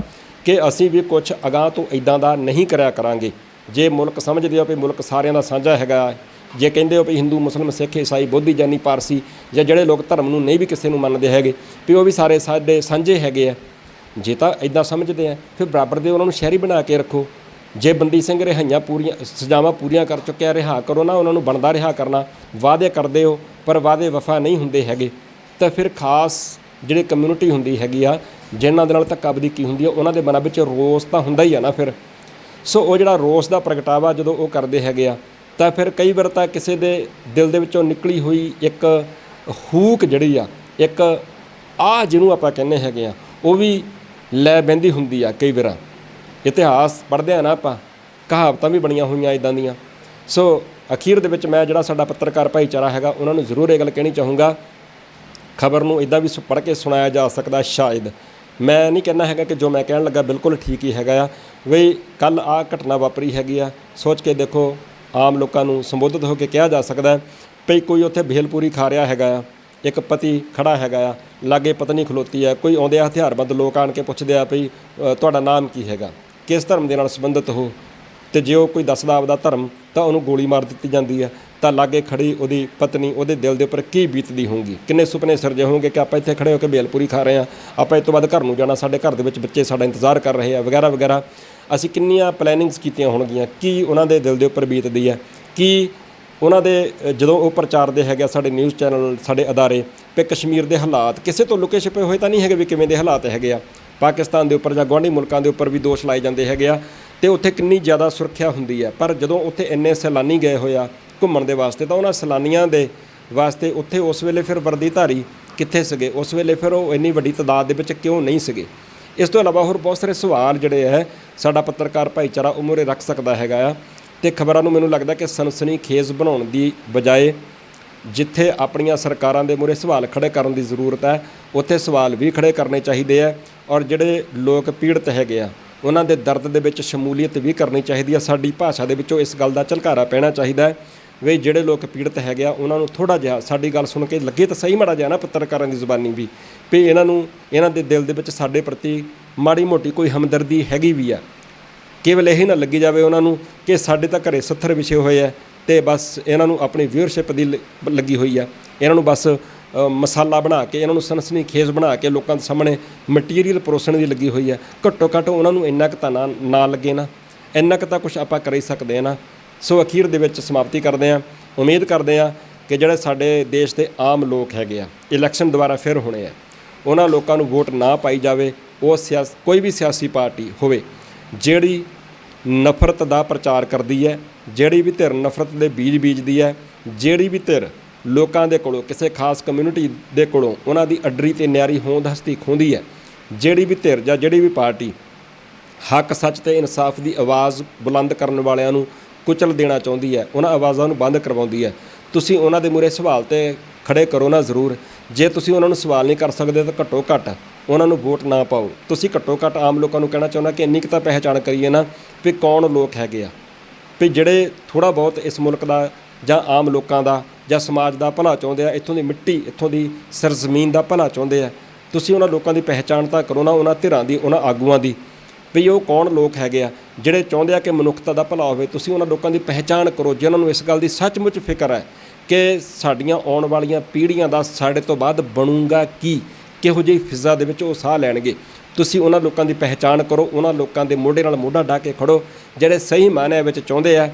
ਕਿ ਅਸੀਂ ਵੀ ਕੁਝ ਅਗਾਹ ਤੋਂ ਇਦਾਂ ਦਾ ਨਹੀਂ ਕਰਿਆ ਕਰਾਂਗੇ। ਜੇ ਮੁਲਕ ਸਮਝਦੇ ਹੋ ਵੀ ਮੁਲਕ ਸਾਰਿਆਂ ਦਾ ਸਾਂਝਾ ਹੈਗਾ ਜੇ ਕਹਿੰਦੇ ਹੋ ਵੀ ਹਿੰਦੂ, ਮੁਸਲਮਾਨ, ਸਿੱਖ, ਈਸਾਈ, ਬੋਧੀ, ਜਾਨੀ, ਪਾਰਸੀ ਜਾਂ ਜਿਹੜੇ ਲੋਕ ਧਰਮ ਨੂੰ ਨਹੀਂ ਵੀ ਕਿਸੇ ਨੂੰ ਮੰਨਦੇ ਹੈਗੇ, ਵੀ ਉਹ ਵੀ ਸਾਰੇ ਸਾਡੇ ਸਾਂਝੇ ਹੈਗੇ ਆ, ਜੇ ਤਾਂ ਇਦਾਂ ਸਮਝਦੇ ਆ, ਫਿਰ ਬਰਾਬਰ ਦੇ ਉਹਨਾਂ ਨੂੰ ਸ਼ਹਿਰੀ ਬਣਾ ਕੇ ਰੱਖੋ। ਜੇ ਬੰਦੀ ਸਿੰਘ ਰਿਹਾਈਆਂ ਪੂਰੀਆਂ, ਸਜ਼ਾਵਾਂ ਪੂਰੀਆਂ ਕਰ ਚੁੱਕਿਆ, ਰਿਹਾ ਕਰੋ ਨਾ, ਉਹਨਾਂ ਨੂੰ ਬਣਦਾ ਰਿਹਾ ਕਰਨਾ, ਵਾਅਦੇ ਕਰਦੇ ਹੋ, ਪਰ ਵਾਅਦੇ ਵਫਾ ਨਹੀਂ ਹੁੰਦੇ ਹੈਗੇ। ਤਾਂ ਫਿਰ ਖਾਸ ਜਿਹੜੀ ਕਮਿਊਨਿਟੀ ਹੁੰਦੀ ਹੈਗੀ ਆ ਜਿਨ੍ਹਾਂ ਦੇ ਨਾਲ ਧੱਕਾ ਕੀ ਹੁੰਦੀ ਆ, ਉਹਨਾਂ ਦੇ ਮਨਾਂ ਵਿੱਚ ਰੋਸ ਤਾਂ ਹੁੰਦਾ ਹੀ ਆ ਨਾ ਫਿਰ। ਸੋ ਉਹ ਜਿਹੜਾ ਰੋਸ ਦਾ ਪ੍ਰਗਟਾਵਾ ਜਦੋਂ ਉਹ ਕਰਦੇ ਹੈਗੇ ਆ ਤਾਂ ਫਿਰ ਕਈ ਵਾਰ ਤਾਂ ਕਿਸੇ ਦੇ ਦਿਲ ਦੇ ਵਿੱਚੋਂ ਨਿਕਲੀ ਹੋਈ ਇੱਕ ਹੂਕ ਜਿਹੜੀ ਆ, ਇੱਕ ਆ ਜਿਹਨੂੰ ਆਪਾਂ ਕਹਿੰਦੇ ਹੈਗੇ ਆ, ਉਹ ਵੀ ਲੈ ਬਹਿੰਦੀ ਹੁੰਦੀ ਆ ਕਈ ਵਾਰ। ਇਤਿਹਾਸ ਪੜ੍ਹਦੇ ਆ ਨਾ ਆਪਾਂ, ਕਹਾਵਤਾਂ ਵੀ ਬਣੀਆਂ ਹੋਈਆਂ ਇਦਾਂ ਦੀਆਂ। ਸੋ ਅਖੀਰ ਦੇ ਵਿੱਚ ਮੈਂ ਜਿਹੜਾ ਸਾਡਾ ਪੱਤਰਕਾਰ ਭਾਈਚਾਰਾ ਹੈਗਾ, ਉਹਨਾਂ ਨੂੰ ਜ਼ਰੂਰ ਇਹ ਗੱਲ ਕਹਿਣੀ ਚਾਹੂੰਗਾ, ਖਬਰ ਨੂੰ ਇਦਾਂ ਵੀ ਪੜ੍ਹ ਕੇ ਸੁਣਾਇਆ ਜਾ ਸਕਦਾ ਸ਼ਾਇਦ। ਮੈਂ ਨਹੀਂ ਕਹਿਣਾ ਹੈਗਾ ਕਿ ਜੋ ਮੈਂ ਕਹਿਣ ਲੱਗਾ ਬਿਲਕੁਲ ਠੀਕ ਹੀ ਹੈਗਾ ਆ, ਵੀ ਕੱਲ ਆ ਘਟਨਾ ਵਾਪਰੀ ਹੈਗੀ ਆ, ਸੋਚ ਕੇ ਦੇਖੋ ਆਮ ਲੋਕਾਂ ਨੂੰ ਸੰਬੋਧਿਤ ਹੋ ਕੇ ਕਿਹਾ ਜਾ ਸਕਦਾ ਹੈ ਵੀ ਕੋਈ ਉੱਥੇ ਭੇਲਪੂਰੀ ਖਾ ਰਿਹਾ ਹੈਗਾ ਆ, ਇੱਕ ਪਤੀ ਖੜਾ ਹੈਗਾ ਆ, ਲਾਗੇ ਪਤਨੀ ਖਲੋਤੀ ਆ ਕੋਈ ਆਉਂਦੇ ਆ ਹਥਿਆਰਬੰਦ ਲੋਕ ਆਣ ਕੇ ਪੁੱਛਦੇ ਆ ਵੀ ਤੁਹਾਡਾ ਨਾਮ ਕੀ ਹੈਗਾ? ਕਿਸ ਧਰਮ ਦੇ ਨਾਲ ਸੰਬੰਧਿਤ ਹੋ? ਤੇ ਜੇ ਉਹ ਕੋਈ ਦੱਸਦਾ ਆਪਦਾ ਧਰਮ, ਤਾਂ ਉਹਨੂੰ ਗੋਲੀ ਮਾਰ ਦਿੱਤੀ ਜਾਂਦੀ ਹੈ। ਤਾਂ ਲਾਗੇ ਖੜੀ ਉਹਦੀ ਪਤਨੀ ਉਹਦੇ ਦਿਲ ਦੇ ਉੱਪਰ ਕੀ ਬੀਤਦੀ ਹੋਊਗੀ? ਕਿੰਨੇ ਸੁਪਨੇ ਸਿਰਜੇ ਹੋਣਗੇ ਕਿ ਆਪਾਂ ਇੱਥੇ ਖੜੇ ਹੋ ਕੇ ਬੇਲਪੂਰੀ ਖਾ ਰਹੇ ਹਾਂ, ਆਪਾਂ ਇਸ ਤੋਂ ਬਾਅਦ ਘਰ ਨੂੰ ਜਾਣਾ, ਸਾਡੇ ਘਰ ਦੇ ਵਿੱਚ ਬੱਚੇ ਸਾਡਾ ਇੰਤਜ਼ਾਰ ਕਰ ਰਹੇ ਆ, ਵਗੈਰਾ ਵਗੈਰਾ। ਅਸੀਂ ਕਿੰਨੀਆਂ ਪਲੈਨਿੰਗਸ ਕੀਤੀਆਂ ਹੋਣਗੀਆਂ, ਕੀ ਉਹਨਾਂ ਦੇ ਦਿਲ ਦੇ ਉੱਪਰ ਬੀਤਦੀ ਹੈ, ਕੀ ਉਹਨਾਂ ਦੇ ਜਦੋਂ ਉਹ ਪ੍ਰਚਾਰ ਦੇ ਹੈਗੇ ਆ ਸਾਡੇ ਨਿਊਜ਼ ਚੈਨਲ ਸਾਡੇ ਅਦਾਰੇ ਕਿ ਕਸ਼ਮੀਰ ਦੇ ਹਾਲਾਤ, ਕਿਸੇ ਤੋਂ ਲੁਕੇ ਛਿਪੇ ਹੋਏ ਤਾਂ ਨਹੀਂ ਹੈਗੇ ਵੀ ਕਿਵੇਂ ਦੇ ਹਾਲਾਤ ਹੈਗੇ ਆ। ਪਾਕਿਸਤਾਨ ਦੇ ਉੱਪਰ ਜਾਂ ਗੁਆਂਢੀ ਮੁਲਕਾਂ ਦੇ ਉੱਪਰ ਵੀ ਦੋਸ਼ ਲਾਏ ਜਾਂਦੇ ਹੈਗੇ ਆ ਤੇ ਉੱਥੇ ਕਿੰਨੀ ਜ਼ਿਆਦਾ ਸੁਰੱਖਿਆ ਹੁੰਦੀ ਹੈ। ਪਰ ਜਦੋਂ ਉੱਥੇ ਇੰਨੇ ਸੈਲਾਨੀ ਗਏ ਹੋਏ ਆ ਘੁੰਮਣ ਦੇ ਵਾਸਤੇ, ਤਾਂ ਉਹਨਾਂ ਸੈਲਾਨੀਆਂ ਦੇ ਵਾਸਤੇ ਉੱਥੇ ਉਸ ਵੇਲੇ ਫਿਰ ਵਰਦੀਧਾਰੀ ਕਿੱਥੇ ਸੀਗੇ? ਉਸ ਵੇਲੇ ਫਿਰ ਉਹ ਇੰਨੀ ਵੱਡੀ ਤਾਦਾਦ ਦੇ ਵਿੱਚ ਕਿਉਂ ਨਹੀਂ ਸੀਗੇ? ਇਸ ਤੋਂ ਇਲਾਵਾ ਹੋਰ ਬਹੁਤ ਸਾਰੇ ਸਵਾਲ ਜਿਹੜੇ ਹੈ ਸਾਡਾ ਪੱਤਰਕਾਰ ਭਾਈਚਾਰਾ ਉਹ ਮੂਹਰੇ ਰੱਖ ਸਕਦਾ ਹੈਗਾ ਆ। ਤੇ ਖਬਰਾਂ ਨੂੰ ਮੈਨੂੰ ਲੱਗਦਾ ਕਿ ਸਨਸਨੀ ਖੇਜ਼ ਬਣਾਉਣ ਦੀ ਬਜਾਏ ਜਿੱਥੇ ਆਪਣੀਆਂ ਸਰਕਾਰਾਂ ਦੇ ਮੂਹਰੇ ਸਵਾਲ ਖੜੇ ਕਰਨ ਦੀ ਜ਼ਰੂਰਤ ਹੈ, ਉੱਥੇ ਸਵਾਲ ਵੀ ਖੜੇ ਕਰਨੇ ਚਾਹੀਦੇ ਆ ਔਰ ਜਿਹੜੇ ਲੋਕ ਪੀੜਤ ਹੈਗੇ ਆ, ਉਹਨਾਂ ਦੇ ਦਰਦ ਦੇ ਵਿੱਚ ਸ਼ਮੂਲੀਅਤ ਵੀ ਕਰਨੀ ਚਾਹੀਦੀ ਆ। ਸਾਡੀ ਭਾਸ਼ਾ ਦੇ ਵਿੱਚੋਂ ਇਸ ਗੱਲ ਦਾ ਝਲਕਾਰਾ ਪੈਣਾ ਚਾਹੀਦਾ ਹੈ ਵੀ ਜਿਹੜੇ ਲੋਕ ਪੀੜਤ ਹੈਗੇ ਆ, ਉਹਨਾਂ ਨੂੰ ਥੋੜਾ ਜਿਹਾ ਸਾਡੀ ਗੱਲ ਸੁਣ ਕੇ ਲੱਗੇ ਤਾਂ ਸਹੀ ਮਾੜਾ ਜਿਹਾ ਨਾ ਪੱਤਰਕਾਰਾਂ ਦੀ ਜ਼ੁਬਾਨੀ ਵੀ ਵੀ ਇਹਨਾਂ ਨੂੰ, ਇਹਨਾਂ ਦੇ ਦਿਲ ਦੇ ਵਿੱਚ ਸਾਡੇ ਪ੍ਰਤੀ ਮਾੜੀ ਮੋਟੀ ਕੋਈ ਹਮਦਰਦੀ ਹੈਗੀ ਵੀ ਆ। ਕੇਵਲ ਇਹ ਨਾ ਲੱਗੀ ਜਾਵੇ ਉਹਨਾਂ ਨੂੰ ਕਿ ਸਾਡੇ ਤਾਂ ਘਰੇ 70 ਵਿਛੇ ਹੋਏ ਆ ਤੇ ਬਸ ਇਹਨਾਂ ਨੂੰ ਆਪਣੀ ਵਿਊਅਰਸ਼ਿਪ ਦੀ ਲ- ਲੱਗੀ ਹੋਈ ਆ। ਇਹਨਾਂ ਨੂੰ ਬਸ ਮਸਾਲਾ ਬਣਾ ਕੇ, ਇਹਨਾਂ ਨੂੰ ਸਨਸਨੀ ਖੇਜ਼ ਬਣਾ ਕੇ ਲੋਕਾਂ ਦੇ ਸਾਹਮਣੇ ਮਟੀਰੀਅਲ ਪਰੋਸਣ ਦੀ ਲੱਗੀ ਹੋਈ ਹੈ ਘੱਟੋ ਘੱਟ ਉਹਨਾਂ ਨੂੰ ਇੰਨਾ ਕੁ ਤਾਂ ਨਾ ਲੱਗੇ ਨਾ। ਇੰਨਾ ਕੁ ਤਾਂ ਕੁਝ ਆਪਾਂ ਕਰ ਹੀ ਸਕਦੇ ਆ ਨਾ। ਸੋ ਅਖੀਰ ਦੇ ਵਿੱਚ ਸਮਾਪਤੀ ਕਰਦੇ ਆ। ਉਮੀਦ ਕਰਦੇ ਆ ਕਿ ਜਿਹੜੇ ਸਾਡੇ ਦੇਸ਼ ਦੇ ਆਮ ਲੋਕ ਹੈਗੇ ਆ ਇਲੈਕਸ਼ਨ ਦੁਆਰਾ ਫਿਰ ਹੋਣੇ ਆ। ਉਹਨਾਂ ਲੋਕਾਂ ਨੂੰ ਵੋਟ ਨਾ ਪਾਈ ਜਾਵੇ। ਉਹ ਸਿਆਸ, ਕੋਈ ਵੀ ਸਿਆਸੀ ਪਾਰਟੀ ਹੋਵੇ, ਜਿਹੜੀ ਨਫ਼ਰਤ ਦਾ ਪ੍ਰਚਾਰ ਕਰਦੀ ਹੈ, ਜਿਹੜੀ ਵੀ ਧਿਰ ਨਫ਼ਰਤ ਦੇ ਬੀਜ ਬੀਜਦੀ ਹੈ, ਜਿਹੜੀ ਵੀ ਧਿਰ ਲੋਕਾਂ ਦੇ ਕੋਲੋਂ, ਕਿਸੇ ਖਾਸ ਕਮਿਊਨਿਟੀ ਦੇ ਕੋਲੋਂ ਉਹਨਾਂ ਦੀ ਅੱਡਰੀ ਤੇ ਨਿਆਰੀ ਹੋਂਦ ਹਸਤੀ ਖੋਂਦੀ ਹੈ, ਜਿਹੜੀ ਵੀ ਧਿਰ ਜਾਂ ਜਿਹੜੀ ਵੀ ਪਾਰਟੀ ਹੱਕ ਸੱਚ ਤੇ ਇਨਸਾਫ ਦੀ ਆਵਾਜ਼ ਬੁਲੰਦ ਕਰਨ ਵਾਲਿਆਂ ਨੂੰ ਕੁਚਲ ਦੇਣਾ ਚਾਹੁੰਦੀ ਹੈ, ਉਹਨਾਂ ਆਵਾਜ਼ਾਂ ਨੂੰ ਬੰਦ ਕਰਵਾਉਂਦੀ ਹੈ, ਤੁਸੀਂ ਉਹਨਾਂ ਦੇ ਮੂਰੇ ਸਵਾਲ ਤੇ ਖੜੇ ਕਰੋ ਨਾ ਜ਼ਰੂਰ, ਜੇ ਤੁਸੀਂ ਉਹਨਾਂ ਨੂੰ ਸਵਾਲ ਨਹੀਂ ਕਰ ਸਕਦੇ ਤਾਂ ਘੱਟੋ ਘੱਟ ਉਹਨਾਂ ਨੂੰ ਵੋਟ ਨਾ ਪਾਓ। ਤੁਸੀਂ ਘੱਟੋ ਘੱਟ ਆਮ ਲੋਕਾਂ ਨੂੰ ਕਹਿਣਾ ਚਾਹੁੰਦਾ ਕਿ ਇੰਨੀ ਕੁ ਤਾਂ ਪਹਿਚਾਣ ਕਰੀਏ ਨਾ ਵੀ ਕੌਣ ਲੋਕ ਹੈਗੇ ਆ। ਵੀ ਜਿਹੜੇ ਥੋੜਾ ਬਹੁਤ ਇਸ ਮੁਲਕ ਦਾ ਜਾਂ ਆਮ ਲੋਕਾਂ ਦਾ ਜਾਂ ਸਮਾਜ ਦਾ ਭਲਾ ਚਾਹੁੰਦੇ ਆ, ਇੱਥੋਂ ਦੀ ਮਿੱਟੀ, ਇੱਥੋਂ ਦੀ ਸਰਜ਼ਮੀਨ ਦਾ ਭਲਾ ਚਾਹੁੰਦੇ ਆ। ਤੁਸੀਂ ਉਹਨਾਂ ਲੋਕਾਂ ਦੀ ਪਹਿਚਾਣ ਤਾਂ ਕਰੋ ਨਾ, ਉਹਨਾਂ ਧਿਰਾਂ ਦੀ, ਉਹਨਾਂ ਆਗੂਆਂ ਦੀ। ਵੀ ਉਹ ਕੌਣ ਲੋਕ ਹੈਗੇ ਆ, ਜਿਹੜੇ ਚਾਹੁੰਦੇ ਆ ਕਿ ਮਨੁੱਖਤਾ ਦਾ ਭਲਾ ਹੋਵੇ। ਤੁਸੀਂ ਉਹਨਾਂ ਲੋਕਾਂ ਦੀ ਪਹਿਚਾਣ ਕਰੋ, ਜਿਨ੍ਹਾਂ ਨੂੰ ਇਸ ਗੱਲ ਦੀ ਸੱਚਮੁੱਚ ਫਿਕਰ ਹੈ ਕਿ ਸਾਡੀਆਂ ਆਉਣ ਵਾਲੀਆਂ ਪੀੜ੍ਹੀਆਂ ਦਾ ਸਾਡੇ ਤੋਂ ਬਾਅਦ ਬਣੂਗਾ ਕੀ? ਕਿਹੋ ਜਿਹੀ ਫਿਜ਼ਾ ਦੇ ਵਿੱਚ ਉਹ ਸਾਹ ਲੈਣਗੇ। ਤੁਸੀਂ ਉਹਨਾਂ ਲੋਕਾਂ ਦੀ ਪਹਿਚਾਣ ਕਰੋ, ਉਹਨਾਂ ਲੋਕਾਂ ਦੇ ਮੋਢੇ ਨਾਲ ਮੋਢਾ ਢਾ ਕੇ ਖੜੋ। ਜਿਹੜੇ ਸਹੀ ਮਾਇਨਿਆਂ ਵਿੱਚ ਚਾਹੁੰਦੇ ਆ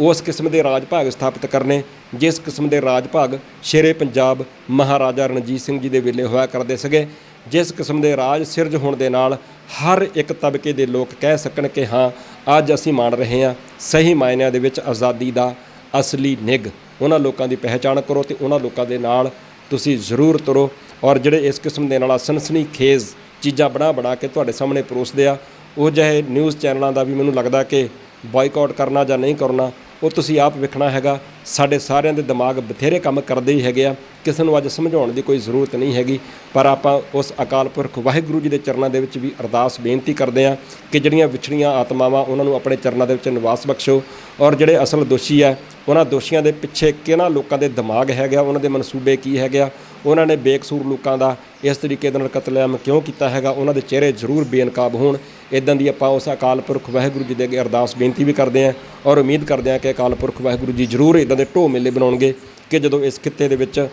ਉਸ ਕਿਸਮ ਦੇ ਰਾਜ ਭਾਗ ਸਥਾਪਿਤ ਕਰਨੇ। ਜਿਸ ਕਿਸਮ ਦੇ ਰਾਜ ਭਾਗ ਸ਼ੇਰੇ ਪੰਜਾਬ ਮਹਾਰਾਜਾ ਰਣਜੀਤ ਸਿੰਘ ਜੀ ਦੇ ਵੇਲੇ ਹੋਇਆ ਕਰਦੇ ਸੀਗੇ, ਜਿਸ ਕਿਸਮ ਦੇ ਰਾਜ ਸਿਰਜ ਹੋਣ ਦੇ ਨਾਲ ਹਰ ਇੱਕ ਤਬਕੇ ਦੇ ਲੋਕ ਕਹਿ ਸਕਣ ਕਿ ਹਾਂ, ਅੱਜ ਅਸੀਂ ਮਾਣ ਰਹੇ ਹਾਂ। ਸਹੀ ਮਾਇਨਿਆਂ ਦੇ ਵਿੱਚ ਆਜ਼ਾਦੀ ਦਾ ਅਸਲੀ ਨਿੱਘ। ਉਹਨਾਂ ਲੋਕਾਂ ਦੀ ਪਹਿਚਾਣ ਕਰੋ ਤੇ ਉਹਨਾਂ ਲੋਕਾਂ ਦੇ ਨਾਲ ਤੁਸੀਂ ਜ਼ਰੂਰ ਤੁਰੋ ਔਰ ਜਿਹੜੇ ਇਸ ਕਿਸਮ ਦੇ ਨਾਲ ਸਨਸਨੀ ਖੇਜ਼ ਚੀਜ਼ਾਂ ਬਣਾ ਬਣਾ ਕੇ ਤੁਹਾਡੇ ਸਾਹਮਣੇ ਪਰੋਸਦੇ ਆ, ਉਹ ਜਿਹੇ ਨਿਊਜ਼ ਚੈਨਲਾਂ ਦਾ ਵੀ ਮੈਨੂੰ ਲੱਗਦਾ ਕਿ ਬਾਈਕਾਟ ਕਰਨਾ ਜਾਂ ਨਹੀਂ ਕਰਨਾ ਉਹ ਤੁਸੀਂ ਆਪ ਵੇਖਣਾ ਹੈਗਾ, ਸਾਡੇ ਸਾਰਿਆਂ ਦੇ ਦਿਮਾਗ ਬਥੇਰੇ ਕੰਮ ਕਰਦੇ ਹੀ ਹੈਗੇ ਆ, ਕਿਸੇ ਨੂੰ ਅੱਜ ਸਮਝਾਉਣ ਦੀ ਕੋਈ ਜ਼ਰੂਰਤ ਨਹੀਂ ਹੈਗੀ, ਪਰ ਆਪਾਂ ਉਸ ਅਕਾਲ ਪੁਰਖ ਵਾਹਿਗੁਰੂ ਜੀ ਦੇ ਚਰਨਾਂ ਦੇ ਵਿੱਚ ਵੀ ਅਰਦਾਸ ਬੇਨਤੀ ਕਰਦੇ ਆ ਕਿ ਜਿਹੜੀਆਂ ਵਿਛੜੀਆਂ ਆਤਮਾਵਾਂ ਉਹਨਾਂ ਨੂੰ ਆਪਣੇ ਚਰਨਾਂ ਦੇ ਵਿੱਚ ਨਿਵਾਸ ਬਖਸ਼ੋ ਔਰ ਜਿਹੜੇ ਅਸਲ ਦੋਸ਼ੀ ਆ, ਉਹਨਾਂ ਦੋਸ਼ੀਆਂ ਦੇ ਪਿੱਛੇ ਕਿਹਨਾਂ ਲੋਕਾਂ ਦੇ ਦਿਮਾਗ ਹੈਗਾ ਉਹਨਾਂ ਦੇ ਮਨਸੂਬੇ ਕੀ ਹੈਗੇ ਆ ਉਹਨਾਂ ਨੇ ਬੇਕਸੂਰ ਲੋਕਾਂ ਦਾ ਇਸ ਤਰੀਕੇ ਦੇ ਨਾਲ ਕਤਲੇਆਮ ਕਿਉਂ ਕੀਤਾ ਹੈਗਾ? ਉਹਨਾਂ ਦੇ ਚਿਹਰੇ ਜ਼ਰੂਰ ਬੇਨਕਾਬ ਹੋਣ। ਇਦਾਂ ਦੀ ਆਪਾਂ ਉਸ ਅਕਾਲ ਪੁਰਖ ਵਾਹਿਗੁਰੂ ਜੀ ਦੇ ਅੱਗੇ ਅਰਦਾਸ, ਬੇਨਤੀ ਵੀ ਕਰਦੇ ਹਾਂ ਔਰ ਉਮੀਦ ਕਰਦੇ ਹਾਂ ਕਿ ਅਕਾਲ ਪੁਰਖ ਵਾਹਿਗੁਰੂ ਜੀ ਜ਼ਰੂਰ ਇਦਾਂ ਦੇ ਢੋ ਮੇਲੇ ਬਣਾਉਣਗੇ ਕਿ ਜਦੋਂ ਇਸ ਖਿੱਤੇ ਦੇ ਵਿੱਚ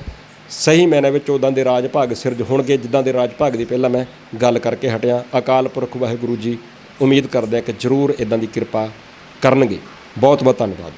ਸਹੀ ਮੈਨੇ ਵਿੱਚ ਉਦਾਂ ਦੇ ਰਾਜ ਭਾਗ ਸਿਰਜ ਹੋਣਗੇ, ਜਿੱਦਾਂ ਦੇ ਰਾਜ ਭਾਗ ਦੀ ਪਹਿਲਾਂ ਮੈਂ ਗੱਲ ਕਰਕੇ ਹਟਿਆ। ਅਕਾਲ ਪੁਰਖ ਵਾਹਿਗੁਰੂ ਜੀ, ਉਮੀਦ ਕਰਦੇ ਹਾਂ ਕਿ ਜ਼ਰੂਰ ਇਦਾਂ ਦੀ ਕਿਰਪਾ ਕਰਨਗੇ। ਬਹੁਤ ਬਹੁਤ ਧੰਨਵਾਦ।